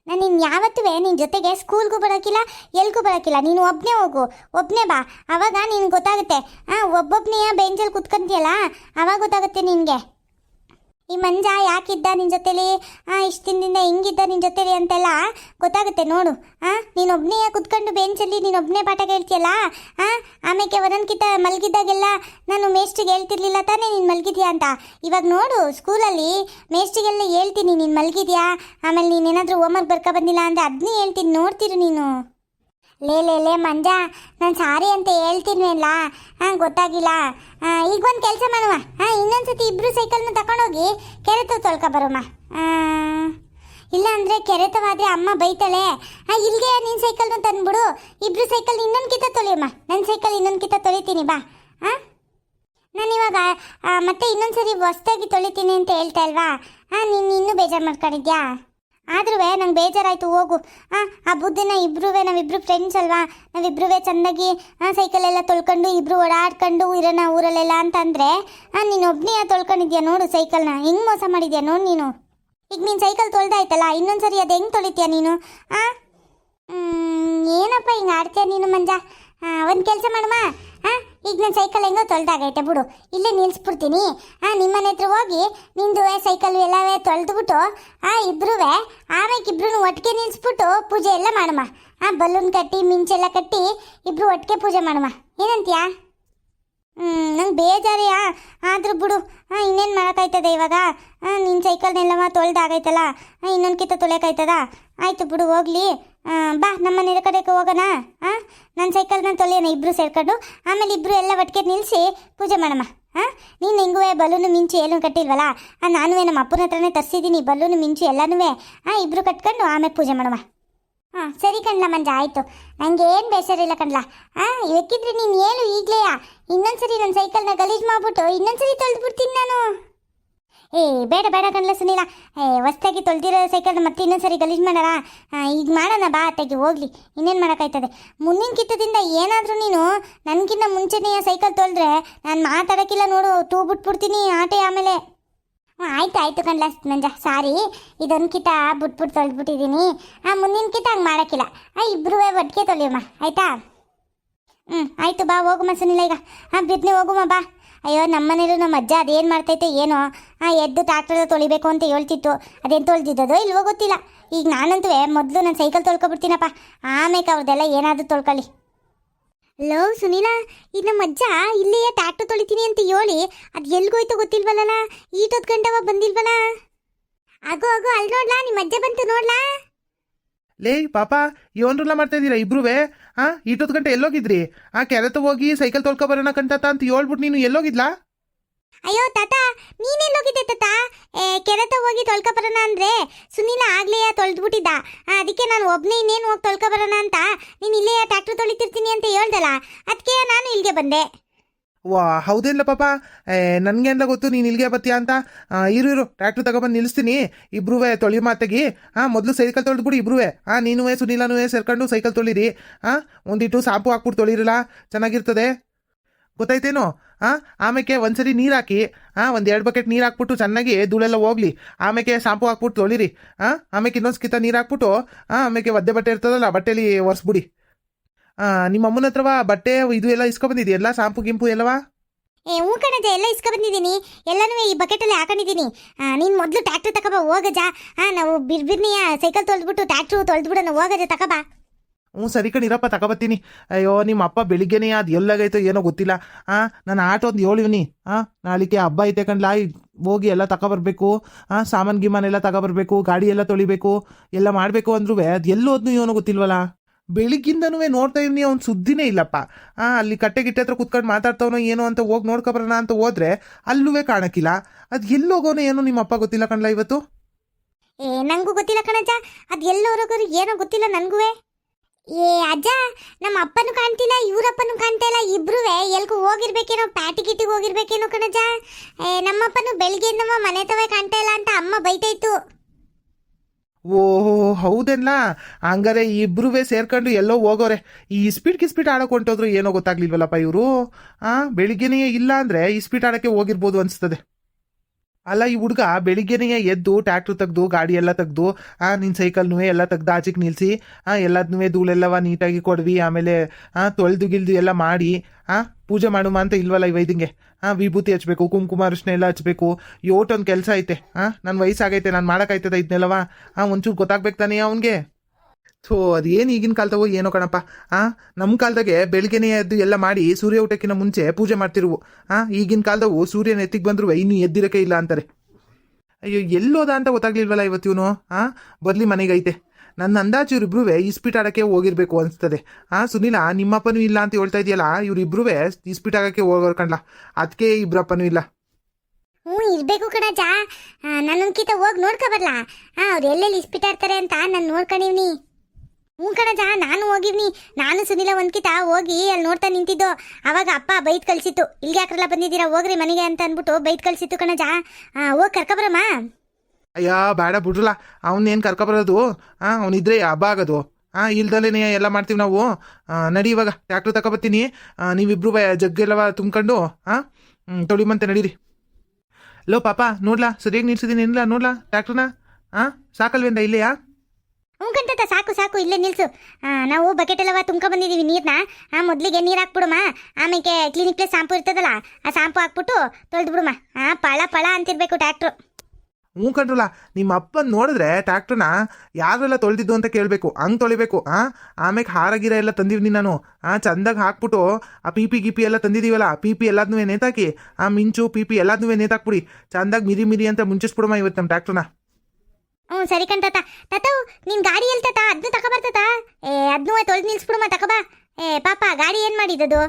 ನಾನು ಇನ್ನು ಯಾವತ್ತೂ ನಿನ್ನ ಜೊತೆಗೆ ಸ್ಕೂಲ್ಗೂ ಬರೋಕ್ಕಿಲ್ಲ ಎಲ್ಗೂ ಬರೋಕ್ಕಿಲ್ಲ ನೀನು ಒಬ್ಬನೇ ಹೋಗು. ಒಬ್ಬನೇ ಬಾ. ಅವಾಗ ನಿನ್ಗೆ ಗೊತ್ತಾಗುತ್ತೆ. ಹಾಂ ಒಬ್ಬೊಬ್ಬನೇ ಬೆಂಚಲ್ಲಿ ಕುತ್ಕೊಂತೀಯಲ್ಲ, ಅವಾಗ ಗೊತ್ತಾಗುತ್ತೆ ನಿನಗೆ. ಈ ಮಂಜ ಯಾಕಿದ್ದ ನಿನ್ನ ಜೊತೆಲಿ? ಇಷ್ಟು ದಿನದಿಂದ ಹೆಂಗಿದ್ದ ನಿನ್ನ ಜೊತೆಲಿ ಅಂತೆಲ್ಲ ಗೊತ್ತಾಗುತ್ತೆ ನೋಡು. ಆ ನೀನೊಬ್ಬನೇ ಕುತ್ಕೊಂಡು ಬೆಂಚಲ್ಲಿ ನೀನೊಬ್ಬನೇ ಪಾಠ ಕೇಳ್ತೀಯಲ್ಲ? ಹಾಂ ಆಮೇಲೆ ಒಂದೊಂದ್ಕಿತ ಮಲಗಿದ್ದಾಗೆಲ್ಲ ನಾನು ಮೇಸ್ಟ್ರಿಗೆ ಹೇಳ್ತಿರ್ಲಿಲ್ಲ ತಾನೇ ನೀನು ಮಲಗಿದ್ಯಾ ಅಂತ? ಇವಾಗ ನೋಡು, ಸ್ಕೂಲಲ್ಲಿ ಮೇಸ್ಟ್ರಿಗೆಲ್ಲ ಹೇಳ್ತೀನಿ ನೀನು ಮಲಗಿದ್ಯಾ? ಆಮೇಲೆ ನೀನೇನಾದರೂ ಹೋಮ್ವರ್ಕ್ ಬರ್ಕೊ ಬಂದಿಲ್ಲ ಅಂದರೆ ಅದನ್ನೇ ಹೇಳ್ತೀನಿ ನೋಡ್ತೀರಿ ನೀನು. ಲೇ ಲೇ ಲೇ, ಮಂಜ, ನಾನು ಸಾರಿ ಅಂತ ಹೇಳ್ತೀನಿ ಅಲ್ಲ ಹಾಂ, ಗೊತ್ತಾಗಿಲ್ಲ. ಈಗ ಒಂದು ಕೆಲಸ ಮಾಡುವ. ಹಾಂ ಇನ್ನೊಂದು ಸತಿ ಇಬ್ಬರು ಸೈಕಲ್ನ ತಗೊಂಡೋಗಿ ಕೆರೆತ ತೊಳ್ಕೊ ಬರೋಮ್ಮ ಇಲ್ಲ ಅಂದರೆ ಕೆರೆತವಾದರೆ ಅಮ್ಮ ಬೈತಾಳೆ. ಹಾಂ ಇಲ್ಲಿಗೆ ನಿನ್ನ ಸೈಕಲ್ನ ತಂದ್ಬಿಡು. ಇಬ್ಬರು ಸೈಕಲ್ ಇನ್ನೊಂದು ಕಿತ್ತ ತೊಳಿಯಮ್ಮ. ನನ್ನ ಸೈಕಲ್ ಇನ್ನೊಂದು ಕಿತ್ತ ತೊಳಿತೀನಿ, ಬಾ. ಹಾಂ ನಾನು ಇವಾಗ ಮತ್ತೆ ಮತ್ತೆ ಇನ್ನೊಂದ್ಸರಿ ಹೊಸ್ದಾಗಿ ತೊಳಿತೀನಿ ಅಂತ ಹೇಳ್ತಾ ಇಲ್ವಾ? ಹಾಂ ನೀನು ಇನ್ನೂ ಬೇಜಾರು ಮಾಡ್ಕೊಂಡಿದ್ಯಾ? ಆದ್ರೂ ನಂಗೆ ಬೇಜಾರಾಯ್ತು, ಹೋಗು. ಹಾಂ ಆ ಬುದ್ಧಿನ ಇಬ್ರೂ ನಾವಿಬ್ರು ಫ್ರೆಂಡ್ಸ್ ಅಲ್ವಾ? ನಾವಿಬ್ರುವೇ ಚೆನ್ನಾಗಿ ಸೈಕಲೆಲ್ಲ ತೊಳ್ಕೊಂಡು ಇಬ್ರು ಓಡಾಡ್ಕೊಂಡು ಇರೋಣ ಊರಲ್ಲೆಲ್ಲ ಅಂತಂದರೆ ಹಾಂ ನೀನು ಒಬ್ಬನೇ ತೊಳ್ಕೊಂಡಿದ್ಯಾ ನೋಡು ಸೈಕಲ್ನ ಹೆಂಗೆ ಮೋಸ ಮಾಡಿದ್ಯಾ ನೋಡು ನೀನು? ಈಗ ನೀನು ಸೈಕಲ್ ತೊಳ್ದಾಯ್ತಲ್ಲ, ಇನ್ನೊಂದ್ಸರಿ ಅದು ಹೆಂಗೆ ತೊಳಿತೀಯ ನೀನು? ಹಾಂ ಏನಪ್ಪ ಹಿಂಗೆ ಆಡ್ತೀಯ ನೀನು ಮಂಜ? ಒಂದು ಕೆಲಸ ಮಾಡುವ ಹಾಂ ಈಗ ನನ್ನ ಸೈಕಲ್ ಹೆಂಗೋ ತೊಳೆದಾಗೈತೆ ಬಿಡು. ಇಲ್ಲೇ ನಿಲ್ಲಿಸ್ಬಿಡ್ತೀನಿ ಹಾಂ ನಿಮ್ಮನೆ ಹತ್ರ ಹೋಗಿ ನಿಂದು ಸೈಕಲ್ ಎಲ್ಲವೇ ತೊಳೆದ್ಬಿಟ್ಟು ಹಾಂ ಇಬ್ರೂ ಆಮೇಲೆ ಇಬ್ರು ಒಟ್ಟಿಗೆ ನಿಲ್ಲಿಸ್ಬಿಟ್ಟು ಪೂಜೆ ಎಲ್ಲ ಮಾಡಮ್ಮ ಹಾಂ ಬಲೂನ್ ಕಟ್ಟಿ ಮಿಂಚೆಲ್ಲ ಕಟ್ಟಿ ಇಬ್ರು ಒಟ್ಟಿಗೆ ಪೂಜೆ ಮಾಡಮ್ಮ ಏನಂತೀಯಾ? ಹ್ಞೂ ನಂಗೆ ಬೇಜಾರಿಯಾ ಆದರೂ ಬಿಡು. ಹಾಂ ಇನ್ನೇನು ಮಾಡೋಕ್ಕಾಯ್ತದೆ ಇವಾಗ? ಹಾಂ ನಿನ್ನ ಸೈಕಲ್ನೆಲ್ಲವ ತೊಳೆದಾಗೈತಲ್ಲ ಹಾಂ ಇನ್ನೊಂದು ತೊಳೆಯೋಕ್ಕಾಯ್ತದ ಆಯಿತು ಬಿಡು, ಹೋಗ್ಲಿ. ಬಾ, ನಮ್ಮ ಮನೆ ಕಡೆಗೆ ಹೋಗೋಣ ಹಾಂ ನನ್ನ ಸೈಕಲ್ನ ತೊಳೆಯೋಣ ಇಬ್ಬರು ಸೇರ್ಕೊಂಡು. ಆಮೇಲೆ ಇಬ್ಬರು ಎಲ್ಲ ಒಟ್ಟಿಗೆ ನಿಲ್ಲಿಸಿ ಪೂಜೆ ಮಾಡಮ್ಮ ಹಾಂ ನೀನು ಹೆಂಗೂ ಬಲೂನು ಮಿಂಚು ಏನೂ ಕಟ್ಟಿಲ್ವಲ್ಲ? ಹಾಂ ನಾನು ನಮ್ಮ ಅಪ್ಪನ ಹತ್ರನೇ ತರಿಸಿದ್ದೀನಿ ಬಲೂನು ಮಿಂಚು ಎಲ್ಲನೂ ಹಾಂ ಇಬ್ಬರು ಕಟ್ಕೊಂಡು ಆಮೇಲೆ ಪೂಜೆ ಮಾಡಮ್ಮ ಹಾಂ ಸರಿ ಕಣ್ಲ ಮಂಜ, ಆಯಿತು. ಏನು ಬೇಸರಿಲ್ಲ ಕಣ್ಲ. ಹಾಂ ಬೇಕಿದ್ರೆ ನೀನು ಹೇಳು ಈಗಲೇಯಾ ಇನ್ನೊಂದ್ಸರಿ ನನ್ನ ಸೈಕಲ್ನ ಗಲೀಜು ಮಾಡ್ಬಿಟ್ಟು ಇನ್ನೊಂದ್ಸರಿ ತೊಳೆದ್ಬಿಡ್ತೀನಿ ನಾನು. ಏ, ಬೇಡ ಬೇಡ ಕಣ್ಲ ಸುನೀಲ ಏ, ಹೊಸ್ದಾಗಿ ತೊಳೆದಿರೋ ಸೈಕಲ್ ಮತ್ತೆ ಇನ್ನೊಂದ್ಸರಿ ಗಲೀಜು ಮಾಡೋಣ? ಈಗ ಮಾಡೋಣ, ಬಾ ತೆಗಿ ಹೋಗ್ಲಿ. ಇನ್ನೇನು ಮಾಡೋಕ್ಕಾಯ್ತದೆ? ಮುಂದಿನ ಕಿತ್ತದಿಂದ ಏನಾದರೂ ನೀನು ನನಗಿಂತ ಮುಂಚೆನೇ ಸೈಕಲ್ ತೊಳೆದ್ರೆ ನಾನು ಮಾತಾಡೋಕ್ಕಿಲ್ಲ ನೋಡು ತೂ ಬಿಟ್ಬಿಡ್ತೀನಿ ಆಟೆ ಆಮೇಲೆ. ಹ್ಞೂ ಆಯ್ತು ಆಯ್ತು ಕಣ್ಲ ನಂಜ, ಸಾರಿ. ಇದೊಂದು ಕಿಟ ಬಿಟ್ಬಿಟ್ಟು ತೊಳೆದ್ಬಿಟ್ಟಿದ್ದೀನಿ ಹಾಂ ಮುಂದಿನ ಕಿತ್ತ ಹಂಗೆ ಮಾಡೋಕ್ಕಿಲ್ಲ. ಆ ಇಬ್ಬರೂ ಒಟ್ಟಿಗೆ ತೊಳೆಯಮ್ಮ, ಆಯ್ತಾ? ಹ್ಞೂ ಆಯಿತು, ಬಾ, ಹೋಗಮ್ಮ ಸುನಿಲ್ಲ ಈಗ. ಹಾಂ ಬಿರ್ನಿ ಹೋಗುಮ್ಮ, ಬಾ. ಅಯ್ಯೋ ನಮ್ಮನೇಲೂ ನಮ್ಮ ಅಜ್ಜ ಅದೇನು ಮಾಡ್ತೈತೆ ಏನೋ? ಆ, ಎದ್ದು ಟ್ರಾಕ್ಟರ್ ತೊಳಿಬೇಕು ಅಂತ ಹೇಳ್ತಿತ್ತು. ಅದೇನು ತೊಳ್ದಿದ್ದದೋ ಇಲ್ವೋ ಗೊತ್ತಿಲ್ಲ. ಈಗ ನಾನಂತೂ ಮೊದಲು ನಾನು ಸೈಕಲ್ ತೊಳ್ಕೊಬಿಡ್ತೀನಪ್ಪ. ಆಮೇಲೆ ಅವ್ರದ್ದೆಲ್ಲ ಏನಾದರೂ ತೊಳ್ಕೊಳ್ಳಿ. ಲೋ, ಸುನೀಲ ಈಗ ನಮ್ಮ ಅಜ್ಜ ಇಲ್ಲಿಯೇ ಟ್ಯಾಕ್ಟರ್ ತೊಳಿತೀನಿ ಅಂತ ಹೇಳಿ, ಅದು ಎಲ್ಗೋಯ್ತು ಗೊತ್ತಿಲ್ವಲ್ಲ ಈಟೊತ್ತು ಗಂಟವ ಬಂದಿಲ್ವಲ್ಲ ಆಗೋ ಆಗೋ, ಅಲ್ಲಿ ನೋಡ್ಲಾ? ನಿಮ್ಮ ಅಜ್ಜ ಬಂತು ನೋಡ್ಲಾ? ಲೇ, ಪಾಪ ಏನ್ರಲ್ಲ ಮಾಡ್ತಾ ಇದ್ದೀರಾ ಇಬ್ರುವೆ? ಹಾ ಇಟ್ಟೊತ್ತು ಗಂಟೆ ಎಲ್ಲೋಗಿದ್ರಿ? ಆ ಕೆರೆತ ಹೋಗಿ ಸೈಕಲ್ ತೊಳ್ಕೊ ಬರೋಣ ಕಂತಾತ ಅಂತ ಹೇಳ್ಬಿಟ್ಟು ನೀನು ಎಲ್ಲೋಗಿದ್ಲಾ? ಅಯ್ಯೋ, ತಾತ ನೀನೆಲ್ಲೋಗಿದ್ದೆ ತಾತ? ಕೆರೆತ ಹೋಗಿ ತೊಳ್ಕೊ ಬರೋಣ ಅಂದ್ರೆ ಸುನೀಲ ಆಗ್ಲೇ ತೊಳೆದ್ಬಿಟ್ಟಿದ್ದ. ಅದಕ್ಕೆ ನಾನು ಒಬ್ಬನೇ ಇನ್ನೇನು ಹೋಗಿ ತೊಳ್ಕೊ ಬರೋಣ ಅಂತ ನೀನು ಇಲ್ಲೇ ಟ್ಯಾಕ್ಟರ್ ತೊಳಿತಿರ್ತೀನಿ ಅಂತ ಹೇಳ್ದಲ್ಲ? ಅದಕ್ಕೆ ನಾನು ಇಲ್ಲಿಗೆ ಬಂದೆ. ವಾ ಹೌದೇನಿಲ್ಲ ಪಾಪ. ನನಗೆ ಎಲ್ಲ ಗೊತ್ತು, ನೀನು ಇಲ್ಲಿಗೆ ಬರ್ತೀಯಾ ಅಂತ? ಇರು ಇರು ಟ್ರ್ಯಾಕ್ಟ್ರ್ ತಗೊಬಂದು ನಿಲ್ಲಿಸ್ತೀನಿ. ಇಬ್ರುವೆ, ತೊಳಿ ಮಾತಾಗಿ. ಹಾಂ ಮೊದಲು ಸೈಕಲ್ ತೊಳೆದ್ಬಿಡಿ ಇಬ್ರುವೆ. ಹಾಂ ನೀನುವೆ ಸುನೀಲನೂ ಸೇರ್ಕೊಂಡು ಸೈಕಲ್ ತೊಳಿರಿ. ಹಾಂ ಒಂದಿಟ್ಟು ಸಾಂಪು ಹಾಕ್ಬಿಟ್ಟು ತೊಳಿರಲ್ಲ? ಚೆನ್ನಾಗಿರ್ತದೆ. ಗೊತ್ತಾಯ್ತೇನೋ? ಹಾಂ ಆಮೇಕೆ ಒಂದ್ಸರಿ ನೀರು ಹಾಕಿ ಹಾಂ ಒಂದು ಎರಡು ಬಕೆಟ್ ನೀರು ಹಾಕ್ಬಿಟ್ಟು ಚೆನ್ನಾಗಿ ಧೂಳೆಲ್ಲ ಹೋಗ್ಲಿ. ಆಮೇಕೆ ಶಾಂಪು ಹಾಕ್ಬಿಟ್ಟು ತೊಳಿರಿ. ಹಾಂ ಆಮೇಲೆ ಇನ್ನೊಂದು ನೀರು ಹಾಕ್ಬಿಟ್ಟು. ಹಾಂ ಆಮೇಕೆ ಒದ್ದೆ ಬಟ್ಟೆ ಇರ್ತದಲ್ಲ, ಬಟ್ಟೆಲಿ ಒರೆಸ್ಬಿಡಿ. ನಿಮ್ಮ ಅಮ್ಮನ ಹತ್ರವ ಬಟ್ಟೆ ಇದು ಎಲ್ಲ ಇಸ್ಕೊಬಂದಿದೆಯಲ್ಲ ಶಾಂಪು ಗಿಂಪು ಎಲ್ಲವಾ ಏ ಹೂ ಕಣಜ ಎಲ್ಲ ಇಸ್ಕೊ ಬಂದಿದ್ದೀನಿ. ಎಲ್ಲನೂ ಈ ಬಕೆಟಲ್ಲಿ ಹಾಕೊಂಡಿದ್ದೀನಿ. ನೀನು ಮೊದಲು ಟ್ಯಾಕ್ಟ್ರ್ ತಕಬ ಹೋಗಜ ಹಾಂ ನಾವು ಬಿರ್ಬಿರ್ನಿಯ ಸೈಕಲ್ ತೊಳೆದ್ಬಿಟ್ಟು ಟ್ಯಾಕ್ಟ್ರು ತೊಳೆದ್ಬಿಡೋಣ ಹೋಗಜ ತಕಬ. ಹ್ಞೂ ಸರಿ ಕಣಿರಪ್ಪ ತಗೊಬತ್ತೀನಿ ಅಯ್ಯೋ ನಿಮ್ಮ ಅಪ್ಪ ಬೆಳಿಗ್ಗೆನೇ ಅದು ಎಲ್ಲಾಗೈತೋ ಏನೋ ಗೊತ್ತಿಲ್ಲ. ಹಾಂ ನಾನು ಆಟೋ ಒಂದು ಹೇಳಿವ್ನಿ ಹಾಂ ನಾಳಿಕೆ ಹಬ್ಬ ಐತೆ ಕಣ್ಲಾ ಹೋಗಿ ಎಲ್ಲ ತಗೊಬರ್ಬೇಕು ಹಾಂ ಸಾಮಾನು ಗಿಮಾನೆಲ್ಲ ತಗೊಬರ್ಬೇಕು ಗಾಡಿ ಎಲ್ಲ ತೊಳಿಬೇಕು ಎಲ್ಲ ಮಾಡಬೇಕು ಅಂದ್ರೂ ಅದು ಎಲ್ಲೋದ್ನು ಏನೋ ಗೊತ್ತಿಲ್ವಲ್ಲ ಬೆಳಿಗ್ಗಿಂದನೂ ನೋಡ್ತಾ ಇವ್ನಿ, ಅವ್ನು ಸುದ್ದಿನೇ ಇಲ್ಲಪ್ಪ. ಆ, ಅಲ್ಲಿ ಕಟ್ಟೆ ಗಿಟ್ಟೆ ಹತ್ರ ಕುತ್ಕೊಂಡು ಮಾತಾಡ್ತಾವನೋ ಏನೋ ಅಂತ ಹೋಗಿ ನೋಡ್ಕೊಬರೋಣ ಅಂತ ಹೋದ್ರೆ ಅಲ್ಲೂ ಕಾಣಕ್ಕಿಲ್ಲ ಅದು ಎಲ್ಲೋಗೋನೋ ಏನೋ ನಿಮ್ಮ ಅಪ್ಪ ಗೊತ್ತಿಲ್ಲ ಕಣ್ಲಾ ಇವತ್ತು? ಏ, ನಂಗೂ ಗೊತ್ತಿಲ್ಲ ಕಣಜ್ಜ. ಅದು ಎಲ್ಲೋರೋಗೋರು ಏನೋ ಗೊತ್ತಿಲ್ಲ ನನಗೂ ಏ, ಅಜ್ಜ, ನಮ್ಮ ಅಪ್ಪನೂ ಕಾಣ್ತಿಲ್ಲ, ಇವರಪ್ಪನೂ ಕಾಣ್ತಾ ಇಲ್ಲ. ಇಬ್ರು ಎಲ್ಗೂ ಹೋಗಿರ್ಬೇಕೇನೋ, ಪ್ಯಾಟಿ ಗಿಟ್ಟಿಗೆ ಹೋಗಿರ್ಬೇಕೇನೋ ಕಣಜ್ಜ. ಏ, ನಮ್ಮಪ್ಪನು ಬೆಳಿಗ್ಗೆಯಿಂದವ ಮನೆ ತವೇ ಕಾಣ್ತಾ ಇಲ್ಲ ಅಂತ ಅಮ್ಮ ಬೈತಾಯ್ತು ಓಹೋ ಹೌದೇನಲ್ಲ ಹಂಗಾರೆ ಇಬ್ರುವೆ ಸೇರ್ಕೊಂಡು ಎಲ್ಲೋ ಹೋಗೋರೆ. ಈ ಇಸ್ಪೀಟ್ ಗಿಸ್ಪೀಟ್ ಆಡೋಕೆ ಹೊಂಟೋದ್ರು ಏನೋ ಗೊತ್ತಾಗ್ಲಿಲ್ವಲ್ಲಪ್ಪ ಇವರು? ಆ, ಬೆಳಿಗ್ಗೆನೇ ಇಲ್ಲ ಅಂದ್ರೆ ಇಸ್ಪೀಟ್ ಆಡೋಕ್ಕೆ ಹೋಗಿರ್ಬೋದು ಅನ್ಸ್ತದೆ. ಅಲ್ಲ, ಈ ಹುಡುಗ ಬೆಳಿಗ್ಗೆನೇ ಎದ್ದು ಟ್ಯಾಕ್ಟ್ರ್ ತೆಗ್ದು, ಗಾಡಿ ಎಲ್ಲ ತೆಗೆದು, ಆ ನಿನ್ನ ಸೈಕಲ್ನೂ ಎಲ್ಲ ತೆಗ್ದು ಆಚೆಗೆ ಆ ಎಲ್ಲದನ್ನೂ ಧೂಳೆಲ್ಲವ ನೀಟಾಗಿ ಕೊಡ್ವಿ, ಆಮೇಲೆ ತೊಳೆದು ಗಿಲ್ದು ಎಲ್ಲ ಮಾಡಿ, ಆ ಪೂಜೆ ಮಾಡುಮ ಅಂತ ಇಲ್ವಲ್ಲ ಈ ವೈದ್ಯಂಗೆ? ಆ, ವಿಭೂತಿ ಹಚ್ಬೇಕು, ಕುಂಕುಮ ಅರಿಶಿನ ಎಲ್ಲ ಹಚ್ಬೇಕು. ಒಂದು ಕೆಲಸ ಐತೆ, ಆ? ನನ್ನ ವಯಸ್ಸಾಗೈತೆ, ನಾನು ಮಾಡೋಕ್ಕಾಯ್ತದ ಇದನ್ನೆಲ್ಲವಾ ಆ, ಒಂಚೂರು ಗೊತ್ತಾಗ್ಬೇಕು ತಾನೇ ಅವನಿಗೆ? ಸೊ ಅದೇನು ಈಗಿನ ಕಾಲದವೋ ಏನೋ ಕಣಪ್ಪ. ಆ ನಮ್ಮ ಕಾಲದಾಗೆ ಬೆಳಗ್ಗೆನೇ ಎದ್ದು ಎಲ್ಲ ಮಾಡಿ ಸೂರ್ಯ ಊಟಕ್ಕಿಂತ ಮುಂಚೆ ಪೂಜೆ ಮಾಡ್ತಿರುವು. ಆ, ಈಗಿನ ಕಾಲದವು ಸೂರ್ಯನ ಎತ್ತಿಗೆ ಬಂದ್ರು ಇನ್ನೂ ಎದ್ದಿರಕ್ಕೆ ಇಲ್ಲ ಅಂತಾರೆ. ಅಯ್ಯೋ, ಎಲ್ಲೋದ ಅಂತ ಗೊತ್ತಾಗ್ಲಿಲ್ವಲ್ಲ ಇವತ್ತು ಇವನು ಆ, ಬರ್ಲಿ ಮನೆಗೈತೆ. ನನ್ನ ಅಂದಾಜು ಇವ್ರಿಬ್ರು ಇಸ್ಪೀಟ್ ಆಡೋಕೆ ಹೋಗಿರ್ಬೇಕು ಅನಿಸ್ತದೆ. ಆ, ಸುನಿಲ, ನಿಮ್ಮಪ್ಪನೂ ಇಲ್ಲ ಅಂತ ಹೇಳ್ತಾ ಇದೆಯಲ್ಲ, ಇವ್ರಿಬ್ರು ಇಸ್ಪೀಟ್ ಆಗೋಕೆ ಹೋಗೋರ್ ಕಣ್ಲ ಅದಕ್ಕೆ ಇಬ್ರಪ್ಪನೂ ಇಲ್ಲ. ಹ್ಞೂ, ಇರಬೇಕು ನನ್ನ ನನ್ನೊಂದ್ಕಿತ ಹೋಗಿ ನೋಡ್ಕೊ ಬರ್ಲಾ? ಹಾಂ ಅವ್ರು ಎಲ್ಲೆಲ್ಲಿ ಇಸ್ಪಿಟಾಡ್ತಾರೆ ಅಂತ ನಾನು ನೋಡ್ಕೊಂಡಿವ್ನಿ. ಹ್ಞೂ ಕಣಜ ನಾನು ಹೋಗಿವ್ನಿ. ನಾನು ಸುನಿಲ ಒಂದ್ಕಿತ ಹೋಗಿ ಅಲ್ಲಿ ನೋಡ್ತಾ ನಿಂತಿದ್ದು. ಅವಾಗ ಅಪ್ಪ ಬೈತ್ ಕಳ್ಸಿತ್ತು. ಇಲ್ಲಿ ಯಾಕ್ರಲ್ಲ ಬಂದಿದ್ದೀರಾ? ಹೋಗ್ರಿ ಮನೆಗೆ ಅಂತ ಅಂದ್ಬಿಟ್ಟು ಬೈದ್ ಕಳ್ಸಿತ್ತು ಕಣಜ ಹೋಗಿ ಕರ್ಕೊಬರಮ್ಮ ಅಯ್ಯ, ಬೇಡ ಬಿಡ್ರಲ್ಲ. ಅವನೇನು ಕರ್ಕೊಬರೋದು? ಹಾಂ ಅವನಿದ್ರೆ ಹಬ್ಬ ಆಗೋದು. ಹಾಂ ಇಲ್ದಲ್ಲೇ ಎಲ್ಲ ಮಾಡ್ತೀವಿ ನಾವು. ನಡಿ ಇವಾಗ ಟ್ಯಾಕ್ಟ್ರ್ ತಗೊಬರ್ತೀನಿ ನೀವಿಬ್ರು ಜಗ್ಗೆಲ್ಲವ ತುಂಬ್ಕೊಂಡು ಹಾಂ ತೊಳಿಮಂತೆ ನಡೀರಿ. ಲೋ, ಪಾಪ, ನೋಡ್ಲಾ, ಸರಿಯಾಗಿ ನಿಲ್ಸಿದ್ದೀನಿ ಇಲ್ಲ ನೋಡ್ಲಾ ಟ್ಯಾಕ್ಟ್ರನ ಹಾಂ ಸಾಕಲ್ವೇಂದ ಇಲ್ಲೆಯಾ? ಹ್ಞೂ ಸಾಕು ಸಾಕು, ಇಲ್ಲೇ ನಿಲ್ಸು. ನಾವು ಬಕೆಟ್ ಎಲ್ಲವ ತುಂಬ್ಕೊ ಬಂದಿದ್ದೀವಿ ನೀರನ್ನ ಆ, ಮೊದಲಿಗೆ ನೀರು ಹಾಕ್ಬಿಡಮ್ಮ ಆಮೇಲೆ ಕ್ಲಿನಿಕ್ ಪ್ಲೇಸ್ ಶಾಂಪು ಇರ್ತದಲ್ಲ, ಆ ಶಾಂಪು ಹಾಕ್ಬಿಟ್ಟು ತೊಳೆದು ಬಿಡಮ್ಮ ಹಾಂ ಪಳ ಪಳ ಅಂತಿರ್ಬೇಕು ಟ್ಯಾಕ್ಟ್ರು ಹ್ಞೂ ಕಂಡ್ರಲ್ಲ, ನಿಮ್ಮ ಅಪ್ಪನ ನೋಡಿದ್ರೆ ಟ್ಯಾಕ್ಟ್ರನ್ನ ಯಾರೆಲ್ಲ ತೊಳೆದಿದ್ದು ಅಂತ ಕೇಳಬೇಕು, ಹಂಗೆ ತೊಳಿಬೇಕು ಹಾಂ ಆಮೇಲೆ ಹಾರ ಗಿರ ಎಲ್ಲ ತಂದಿವ್ನಿ ನಾನು ಹಾಂ ಚಂದಾಗಿ ಹಾಕ್ಬಿಟ್ಟು, ಆ ಪಿ ಪಿ ಗಿಪಿ ಎಲ್ಲ ತಂದಿದ್ದೀವಲ್ಲ ಪಿ ಪಿ ಎಲ್ಲದನ್ನೂ ನೇತಾಕಿ? ಆ ಮಿಂಚು ಪಿ ಪಿ ಎಲ್ಲದನ್ನೂ ನೇತಾಕ್ಬಿಡಿ, ಚಂದಾಗಿ ಮಿರಿ ಮಿರಿ ಅಂತ ಮುಂಚಿಸ್ಬಿಡಮ್ಮ ಇವತ್ತು ನಮ್ಮ ಟ್ಯಾಕ್ಟ್ರನ್ನ ಹ್ಞೂ, ಸರಿ ಕಣ್ ತಾತ. ನಿನ್ ಗಾಡಿ ಎಲ್ಲಿ ತಾತ? ಅದನ್ನು ತಗೊಬರ್ತತ ಏ ಅದನ್ನೂ ತೊಳೆದು ನಿಲ್ಸ್ಬಿಡಮ್ಮ ತಗೋಬಾ ಏ, ಪಾಪ, ಗಾಡಿ ಏನು ಮಾಡಿದ್ದದು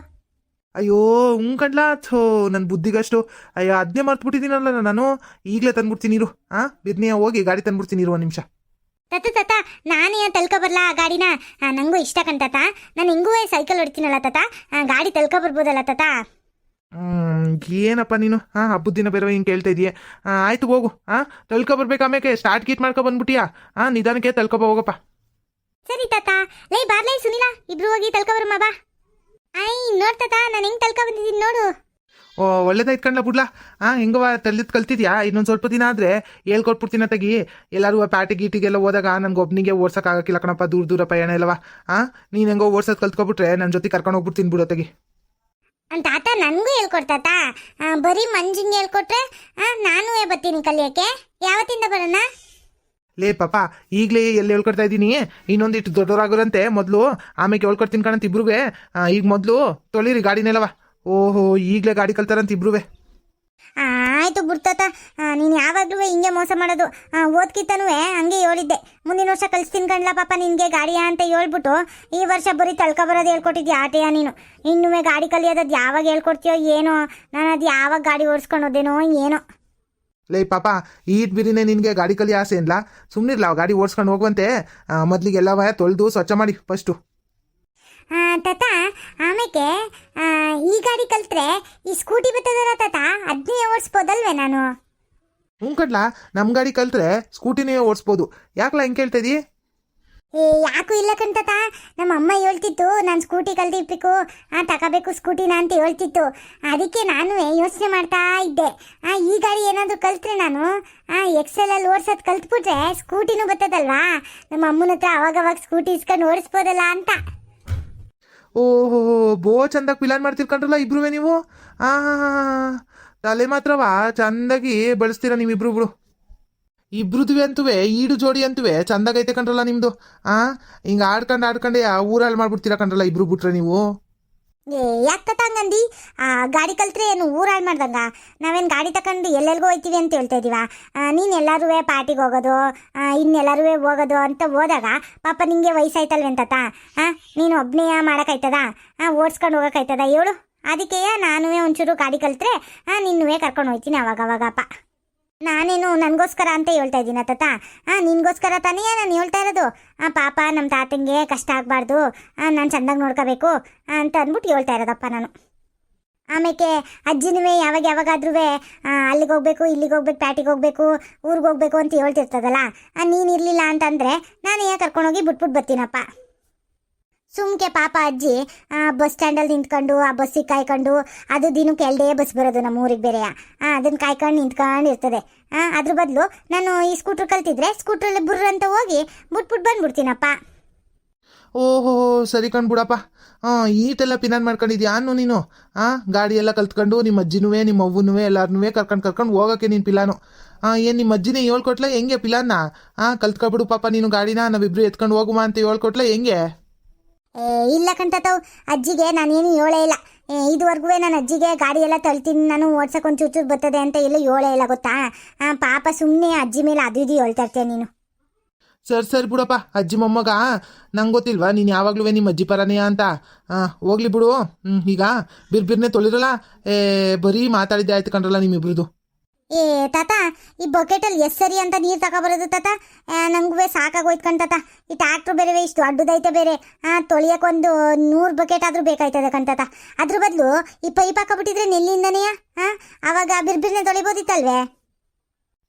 ಅಯ್ಯೋ ಹ್ಞೂ ಕಣ್ಲಾ ಥೋ ನನ್ನ ಬುದ್ಧಿಗಷ್ಟು. ಅಯ್ಯೋ ಅದನ್ನೇ ಮರ್ತ್ಬಿಟ್ಟಿದ್ದೀನಲ್ಲ ನಾನು. ಈಗಲೇ ತಂದ್ಬಿಡ್ತೀನಿ ಇರು. ಹಾಂ ಬಿದ್ನೆಯ ಹೋಗಿ ಗಾಡಿ ತಂದ್ಬಿಡ್ತೀನಿ ಇರು ಒಂದು ನಿಮಿಷ. ತತ್ತ ತತ್ತ ನಾನೇ ತಲ್ಕೊ ಬರ್ಲಾ ಆ ಗಾಡಿನ? ಆ, ನಂಗೂ ಇಷ್ಟ ಕಣ್ತಾತ ನಾನು ಹಿಂಗೂ ಸೈಕಲ್ ಹೊಡ್ತೀನಲ್ಲ ತಾತ. ಆ, ಗಾಡಿ ತಲ್ಕೊ ಬರ್ಬೋದಲ್ಲ ತಾತ. ಹ್ಮ್, ಏನಪ್ಪ ನೀನು? ಹಾಂ ಹಬ್ಬದ ದಿನ ಬೇರೆ ಹಿಂಗೆ ಕೇಳ್ತಾ ಇದೀಯ ಆಯ್ತು ಹೋಗು. ಹಾಂ ತಳ್ಕೊ ಬರ್ಬೇಕು ಆಮೇಲೆ ಸ್ಟಾರ್ಟ್ ಗೀಟ್ ಮಾಡ್ಕೊ ಬಂದ್ಬಿಟ್ಟಿಯಾ? ಹಾಂ ನಿಧಾನಕ್ಕೆ ತಳ್ಕೊಬ ಹೋಗಪ್ಪ. ಸರಿ ತಾತ. ಲೈ ಬಾರ್ಲೈ ಸುನಿಲ ಇಬ್ರು ಹೋಗಿ ತಲ್ಕೊ ಬರಮ್ಮ ಬಾ. ಐ ನೋಡ್ತದ? ನಾನು ಹೆಂಗ್ ತಲ್ಕ ಬಂದಿದ್ದೀನಿ ನೋಡು. ಓ ಒಳ್ಳೇದಾಯ್ತು ಕಣ್ಲ ಬಿಡ್ಲಾ ಹಾಂ ಹೆಂಗವ ತಲ್ಲಿದ್ ಕಲ್ತಿದ್ಯಾ? ಇನ್ನೊಂದು ಸ್ವಲ್ಪ ದಿನ ಆದರೆ ಹೇಳ್ಕೊಟ್ಬಿಡ್ತೀನ ತಗಿ. ಎಲ್ಲರೂ ಪ್ಯಾಟಿ ಗೀಟಿಗೆಲ್ಲ ಹೋದಾಗ ನನಗೆ ಒಬ್ಬನಿಗೆ ಓಡ್ಸೋಕ್ಕಾಗಕ್ಕಿಲ್ಲ ಕಣಪ್ಪ ದೂರ ದೂರ ಪಯಣ ಇಲ್ಲವ ಹಾಂ ನೀನು ಹೆಂಗೋ ಓಡ್ಸೋದು ಕಲ್ತ್ಕೊಬಿಟ್ರೆ ನನ್ನ ಜೊತೆ ಕರ್ಕೊಂಡು ಹೋಗ್ಬಿಡ್ತೀನಿ ಬಿಡೋ ತಗಿ. ತಾತ ನನಗೂ ಹೇಳ್ಕೊಡ್ತಾತ ಬರೀ ಮಂಜಿಂಗ್ ಹೇಳ್ಕೊಟ್ರೆ ನಾನೂ ಬರ್ತೀನಿ ಕಲಿಯಕ್ಕೆ. ಯಾವತ್ತಿಂದ ಬರೋಣ? ಲೇ ಪಾಪ, ಈಗಲೇ ಎಲ್ಲಿ ಹೇಳ್ಕೊಡ್ತಾ ಇದ್ದೀನಿ? ಇನ್ನೊಂದಿಟ್ಟು ದೊಡ್ಡವರಾಗೋರಂತೆ ಮೊದಲು. ಆಮೇಲೆ ಹೇಳ್ಕೊಡ್ತೀನಿ ಕಣಂತ ಇಬ್ರುವೆ. ಈಗ ಮೊದಲು ತೊಳಿರಿ ಗಾಡಿನೆಲ್ಲವ ಓಹೋ, ಈಗಲೇ ಗಾಡಿ ಕಲ್ತಾರಂತ ಇಬ್ರುವೆ. ಆಯಿತು ಬಿಡ್ತಾತ ನೀನು ಯಾವಾಗಲೂ ಹಿಂಗೆ ಮೋಸ ಮಾಡೋದು? ಓದ್ಕಿತ್ತನೂ ಹಂಗೆ ಹೇಳಿದ್ದೆ. ಮುಂದಿನ ವರ್ಷ ಕಲಿಸ್ತೀನಿ ಕಣ್ಲ ಪಾಪ ನಿನಗೆ ಗಾಡಿಯ ಅಂತ ಹೇಳ್ಬಿಟ್ಟು. ಈ ವರ್ಷ ಬರೀ ತಳ್ಕ ಬರೋದು ಹೇಳ್ಕೊಟ್ಟಿದ್ಯಾ ಆಟೆಯ ನೀನು? ಇನ್ನೊಮ್ಮೆ ಗಾಡಿ ಕಲಿಯೋದು ಯಾವಾಗ ಹೇಳ್ಕೊಡ್ತೀಯೋ ಏನೋ? ನಾನು ಅದು ಯಾವಾಗ ಗಾಡಿ ಓಡಿಸ್ಕೊಂಡು ಹೋದೇನೋ ಏನೋ? ಲೇ ಪಾಪ ಈಟ್ ಬಿರಿನೇ ನಿನಗೆ ಗಾಡಿ ಕಲಿ ಆಸೆ ಇಲ್ಲ ಸುಮ್ಮನಿರ್ಲ ಗಾಡಿ ಓಡಿಸ್ಕೊಂಡು ಹೋಗುವಂತೆ. ಮೊದಲಿಗೆಲ್ಲ ಭಯ ತೊಳೆದು ಸ್ವಚ್ಛ ಮಾಡಿ ಫಸ್ಟು ತಾತ ಆಮೇಲೆ ಈ ಗಾಡಿ ಕಲ್ತ್ರೆ ಈ ಸ್ಕೂಟಿ ಬರ್ತದಲ್ಲ ತಾತ? ಅದನ್ನೇ ಓಡಿಸ್ಬೋದಲ್ವೇ ನಾನು? ಹ್ಞೂ ಕಡ್ಲಾ ನಮ್ಮ ಗಾಡಿ ಕಲ್ತ್ರೆ ಸ್ಕೂಟಿನೇ ಓಡಿಸ್ಬೋದು. ಯಾಕಲ ಹೆಂಗೆ ಕೇಳ್ತಾ ಯಾಕೂ ಇಲ್ಲ ಕಣ್ತಾತ. ನಮ್ಮ ಅಮ್ಮ ಹೇಳ್ತಿತ್ತು, ನಾನು ಸ್ಕೂಟಿ ಕಲ್ತಿರ್ಬೇಕು ಆ, ತಗೋಬೇಕು ಸ್ಕೂಟಿನ ಅಂತ ಹೇಳ್ತಿತ್ತು. ಅದಕ್ಕೆ ನಾನು ಯೋಚನೆ ಮಾಡ್ತಾ ಇದ್ದೆ. ಆ, ಈ ಗಾಡಿ ಏನಾದರೂ ಕಲ್ತ್ರೆ ನಾನು? ಆ ಎಕ್ಸೆಲ್ ಅಲ್ಲಿ ಓಡಿಸೋದು ಕಲ್ತ್ಬಿಟ್ರೆ ಸ್ಕೂಟಿನೂ ಬರ್ತದಲ್ವಾ ನಮ್ಮ ಅಮ್ಮನ ಹತ್ರ ಅವಾಗವಾಗ ಸ್ಕೂಟಿ ಇಸ್ಕೊಂಡು ಓಡಿಸ್ಬೋದಲ್ಲ ಅಂತ. ಓಹೋ, ಬೋ ಚಂದಾಗಿ ಪ್ಲಾನ್ ಮಾಡ್ತಿರ್ಕೊಂಡ್ರಲ್ಲ ಇಬ್ರುವೆ ನೀವು? ಆ, ತಲೆ ಮಾತ್ರವಾ? ಚಂದಾಗಿ ಬಳಸ್ತೀರಾ ನೀವಿಬ್ರು ಬಿಡು. ಇಬ್ರುದ್ವಿ ಅಂತುವೆ ಈಡು ಜೋಡಿ ಅಂತುವೆ ಚಂದಾಗೈತೆ ಕಂಡ್ರಲ್ಲ ನಿಮ್ದು? ಆ? ಹಿಂಗೆ ಆಡ್ಕೊಂಡು ಆಡ್ಕೊಂಡೆ ಆ ಊರಲ್ಲಿ ಮಾಡ್ಬಿಡ್ತೀರಾ ಕಂಡ್ರಲ್ಲ ಇಬ್ರು ಬಿಟ್ರೆ ನೀವು? ಏ, ಯಾಕೆ ತಾತ ಹಂಗಂದಿ? ಆ, ಗಾಡಿ ಕಲ್ತ್ರೆ ಏನು ಊರಾಳ್ ಮಾಡ್ದಂಗ? ನಾವೇನು ಗಾಡಿ ತಕೊಂಡು ಎಲ್ಲೆಲ್ಗೋ ಹೋಯ್ತೀವಿ ಅಂತ ಹೇಳ್ತಾ ಇದೀವ? ನೀನು ಎಲ್ಲರೂ ಪಾರ್ಟಿಗೆ ಹೋಗೋದು ಇನ್ನೆಲ್ಲರೂ ಹೋಗೋದು ಅಂತ ಹೋದಾಗ ಪಾಪ ನಿಂಗೆ ವಯಸ್ಸಾಯ್ತಲ್ವೇನ್ ತಾತ? ಹಾಂ ನೀನು ಒಬ್ಬನೇ ಮಾಡೋಕ್ಕಾಯ್ತದ? ಹಾಂ ಓಡಿಸ್ಕೊಂಡು ಹೋಗೋಕ್ಕಾಯ್ತದ? ಹೇಳು. ಅದಕ್ಕೆ ನಾನುವೇ ಒಂಚೂರು ಗಾಡಿ ಕಲ್ತ್ರೆ ಹಾಂ ನಿನ್ನುವೇ ಕರ್ಕೊಂಡು ಹೋಯ್ತೀನಿ ಅವಾಗ ಅವಾಗಪ್ಪ ನಾನೇನು ನನಗೋಸ್ಕರ ಅಂತ ಹೇಳ್ತಾ ಇದ್ದೀನ ತಾತ ಹಾಂ ನಿನ್ಗೋಸ್ಕರ ತಾನೇ ನಾನು ಹೇಳ್ತಾ ಇರೋದು. ಆ, ಪಾಪ ನಮ್ಮ ತಾತಂಗೆ ಕಷ್ಟ ಆಗಬಾರ್ದು. ನಾನು ಚೆಂದಾಗಿ ನೋಡ್ಕೋಬೇಕು. ಅಂತ ಅಂದ್ಬಿಟ್ಟು ಹೇಳ್ತಾ ಇರೋದಪ್ಪ ನಾನು. ಆಮೇಲೆ ಅಜ್ಜಿನೂ ಯಾವಾಗ ಯಾವಾಗಾದ್ರೂ ಅಲ್ಲಿಗೆ ಹೋಗ್ಬೇಕು, ಇಲ್ಲಿಗೆ ಹೋಗ್ಬೇಕು, ಪ್ಯಾಟಿಗೆ ಹೋಗ್ಬೇಕು, ಊರಿಗೆ ಹೋಗ್ಬೇಕು ಅಂತ ಹೇಳ್ತಿರ್ತದಲ್ಲ. ನೀನು ಇರಲಿಲ್ಲ ಅಂತಂದರೆ ನಾನು ಯಾಕೆ ಕರ್ಕೊಂಡೋಗಿ ಬಿಟ್ಬಿಟ್ಟು ಬರ್ತೀನಪ್ಪ. ಸುಮ್ಕೆ ಪಾಪ ಅಜ್ಜಿ ಬಸ್ ಸ್ಟ್ಯಾಂಡಲ್ಲಿ ನಿಂತ್ಕೊಂಡು ಆ ಬಸ್ಸಿಗೆ ಕಾಯ್ಕೊಂಡು ಅದು ದಿನಕ್ಕೆ ಎರಡೇ ಬಸ್ ಬರೋದು ನಮ್ಮ ಊರಿಗೆ ಬೇರೆ. ಅದನ್ನು ಕಾಯ್ಕೊಂಡು ನಿಂತ್ಕೊಂಡು ಇರ್ತದೆ. ಆ, ಅದ್ರ ಬದಲು ನಾನು ಈ ಸ್ಕೂಟ್ರ್ ಕಲ್ತಿದ್ರೆ ಸ್ಕೂಟ್ರಲ್ಲಿ ಬುರ್ರ ಅಂತ ಹೋಗಿ ಬಿಟ್ಬಿಟ್ಟು ಬಂದ್ಬಿಡ್ತೀನಪ್ಪ. ಓಹೋ ಸರಿ ಕಣ್ಬಿಡಪ್ಪ. ಹಾಂ ಈಟೆಲ್ಲ ಪಿನಾನ್ ಮಾಡ್ಕೊಂಡಿದ್ಯಾ ಅನ್ನು ನೀನು? ಹಾಂ ಗಾಡಿ ಎಲ್ಲ ಕಲ್ತ್ಕೊಂಡು ನಿಮ್ಮ ಅಜ್ಜಿನೂ ನಿಮ್ಮ ಅವ್ವನೂ ಎಲ್ಲಾರನ್ನೂ ಕರ್ಕೊಂಡು ಕರ್ಕೊಂಡು ಹೋಗೋಕೆ ನೀನು ಪಿಲಾನು. ಹಾಂ ಏನು ನಿಮ್ಮ ಅಜ್ಜಿನೇ ಹೇಳ್ಕೊಟ್ಲ ಹೆಂಗೆ ಪಿಲಾನ್ನ? ಹಾಂ ಕಲ್ತ್ಕೊಬಿಡು ಪಾಪ ನೀನು ಗಾಡಿನ ನಾವಿಬ್ರು ಎತ್ಕೊಂಡು ಹೋಗುವ ಅಂತ ಹೇಳ್ಕೊಟ್ಲ ಹೆಂಗೆ? ಇಲ್ಲ ಕಂತತವ್ ಅಜ್ಜಿಗೆ ನಾನೇನು ಹೇಳೇ ಇಲ್ಲ. ಇದುವರೆಗೂ ನಾನು ಅಜ್ಜಿಗೆ ಗಾಡಿ ಎಲ್ಲ ತಳ್ತೀನಿ, ನಾನು ಓಡ್ಸಕ್ಕೆ ಒಂದು ಚೂಚೂರು ಬರ್ತದೆ ಅಂತ ಎಲ್ಲ ಹೇಳೇ ಇಲ್ಲ, ಗೊತ್ತಾ? ಪಾಪ ಸುಮ್ಮನೆ ಅಜ್ಜಿ ಮೇಲೆ ಅದು ಇದು ಹೇಳ್ತಾ ಇರ್ತೀಯ ನೀನು. ಸರಿ ಸರಿ ಬಿಡಪ್ಪ, ಅಜ್ಜಿ ಮೊಮ್ಮಗ. ನಂಗೆ ಗೊತ್ತಿಲ್ವಾ, ನೀನು ಯಾವಾಗಲೂ ನಿಮ್ಮ ಅಜ್ಜಿ ಪರನೇ ಅಂತ? ಹೋಗ್ಲಿ ಬಿಡು. ಈಗ ಬಿರ್ಬಿರ್ನೆ ತೊಳಿರಲ್ಲ ಏ, ಬರೀ ಮಾತಾಡಿದ್ದೆ ಆಯ್ತು ಕಂಡ್ರಲ್ಲ ನಿಮ್ಮಿಬ್ರದು. ಏ, ತಾತ, ಈ ಬಕೆಟಲ್ಲಿ ಎಷ್ಟು ಸರಿ ಅಂತ ನೀರು ತಗೊಬರೋದು ತಾತ? ನಂಗೂ ಸಾಕಾಗೋಯ್ತು ಕಣ್ತಾತ ಈ ಟ್ಯಾಕ್ಟ್ರ್ ಬೇರೆ ಇಷ್ಟು ಅಡ್ಡದೈತೆ ಬೇರೆ. ತೊಳಿಯೋಕ್ಕೊಂದು ನೂರು ಬಕೆಟ್ ಆದರೂ ಬೇಕಾಯ್ತದೆ ಕಣ್ತಾತ ಅದ್ರ ಬದಲು ಈ ಪೈಪ್ ಹಾಕೋಬಿಟ್ಟಿದ್ರೆ ನೆಲ್ಲಿಂದನೇ ಹಾಂ ಆವಾಗ ಬಿರ್ಬಿರ್ನೆ ತೊಳಿಬೋದಿತ್ತಲ್ವೇ?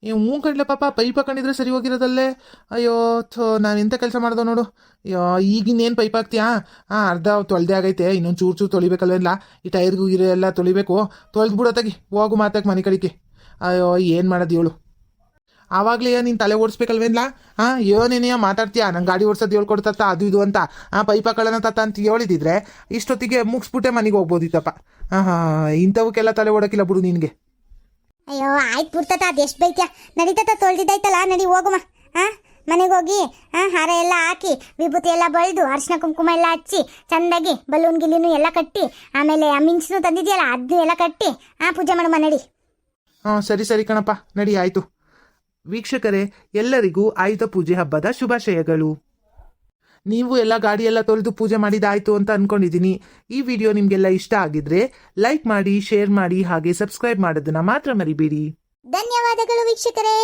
ಏ, ಹ್ಞೂ ಕಡ್ಲೆ ಪಾಪ ಪೈಪ್ ಹಾಕೊಂಡಿದ್ರೆ ಸರಿ ಹೋಗಿರೋದಲ್ಲೇ. ಅಯ್ಯೋ, ಥೋ, ನಾನು ಎಂಥ ಕೆಲಸ ಮಾಡ್ದೋ ನೋಡು. ಅಯ್ಯೋ, ಈಗಿನ್ನೇನು ಪೈಪ್ ಹಾಕ್ತೀಯಾ? ಹಾಂ ಅರ್ಧ ತೊಳ್ದೆ ಆಗೈತೆ, ಇನ್ನೊಂದು ಚೂರು ಚೂರು ತೊಳಿಬೇಕಲ್ವೆಲ್ಲ ಈ ಟೈರ್ಗೂ ಗಿರ ಎಲ್ಲ ತೊಳಿಬೇಕು. ತೊಳೆದು ತೆಗಿ ಹೋಗು ಮಾತಾಗಿ ಮನೆ ಕಡಿಕೆ ಅಯ್ಯೋ, ಏನು ಮಾಡೋದು ಹೇಳು ಆವಾಗಲೇ ನೀನು ತಲೆ ಓಡಿಸ್ಬೇಕಲ್ವೇನ್ಲ? ಹಾಂ ಏನೇನೆಯ ಮಾತಾಡ್ತೀಯಾ? ನಂಗೆ ಗಾಡಿ ಓಡಿಸೋದು ಹೇಳ್ಕೊಡ್ತತ್ತ ಅದು ಇದು ಅಂತ. ಆ, ಪೈಪ ಕಳ್ಳನ ತತ್ತ ಅಂತ ಹೇಳಿದಿದ್ರೆ ಇಷ್ಟೊತ್ತಿಗೆ ಮುಗಿಸ್ಬಿಟ್ಟೆ ಮನೆಗೆ ಹೋಗ್ಬೋದಿತ್ತಪ್ಪ. ಹಾಂ ಹಾಂ ಇಂಥವಕ್ಕೆಲ್ಲ ತಲೆ ಓಡೋಕ್ಕಿಲ್ಲ ಬಿಡು ನಿನಗೆ. ಅಯ್ಯೋ, ಆಯ್ತು ಪುರ್ತತ ಅದೆಷ್ಟು ಬೈತ್ಯ? ನಡೀತತ ತೊಳ್ದಿದ್ದಾಯ್ತಲ್ಲ, ನಡಿ ಹೋಗುವ ಹಾಂ ಮನೆಗೆ ಹೋಗಿ ಹಾಂ ಹಾರ ಎಲ್ಲ ಹಾಕಿ, ವಿಭೂತಿ ಎಲ್ಲ ಬಳ್ದು ಅರಿಶಿನ ಕುಂಕುಮ ಎಲ್ಲ ಹಚ್ಚಿ, ಚೆಂದಾಗಿ ಬಲೂನ್ ಗಿಲ್ಲಿನೂ ಎಲ್ಲ ಕಟ್ಟಿ, ಆಮೇಲೆ ಆ ಮಿಂಚ್ನು ತಂದಿದೆಯಲ್ಲ ಅದನ್ನು ಎಲ್ಲ ಕಟ್ಟಿ ಹಾಂ ಪೂಜೆ ಮಾಡುವ ನಡಿ. ಸರಿ ಸರಿ ಕಣಪ್ಪ. ನಡಿ, ಆಯಿತು. ವೀಕ್ಷಕರೇ, ಎಲ್ಲರಿಗೂ ಆಯುಧ ಪೂಜೆ ಹಬ್ಬದ ಶುಭಾಶಯಗಳು. ನೀವು ಎಲ್ಲ ಗಾಡಿಯೆಲ್ಲ ತೊಳೆದು ಪೂಜೆ ಮಾಡಿದಾಯಿತು ಅಂತ ಅನ್ಕೊಂಡಿದ್ದೀನಿ ಈ ವಿಡಿಯೋ ನಿಮಗೆಲ್ಲ ಇಷ್ಟ ಆಗಿದ್ರೆ ಲೈಕ್ ಮಾಡಿ, ಶೇರ್ ಮಾಡಿ, ಹಾಗೆ ಸಬ್ಸ್ಕ್ರೈಬ್ ಮಾಡೋದನ್ನ ಮಾತ್ರ ಮರಿಬೇಡಿ. ಧನ್ಯವಾದಗಳು ವೀಕ್ಷಕರೇ.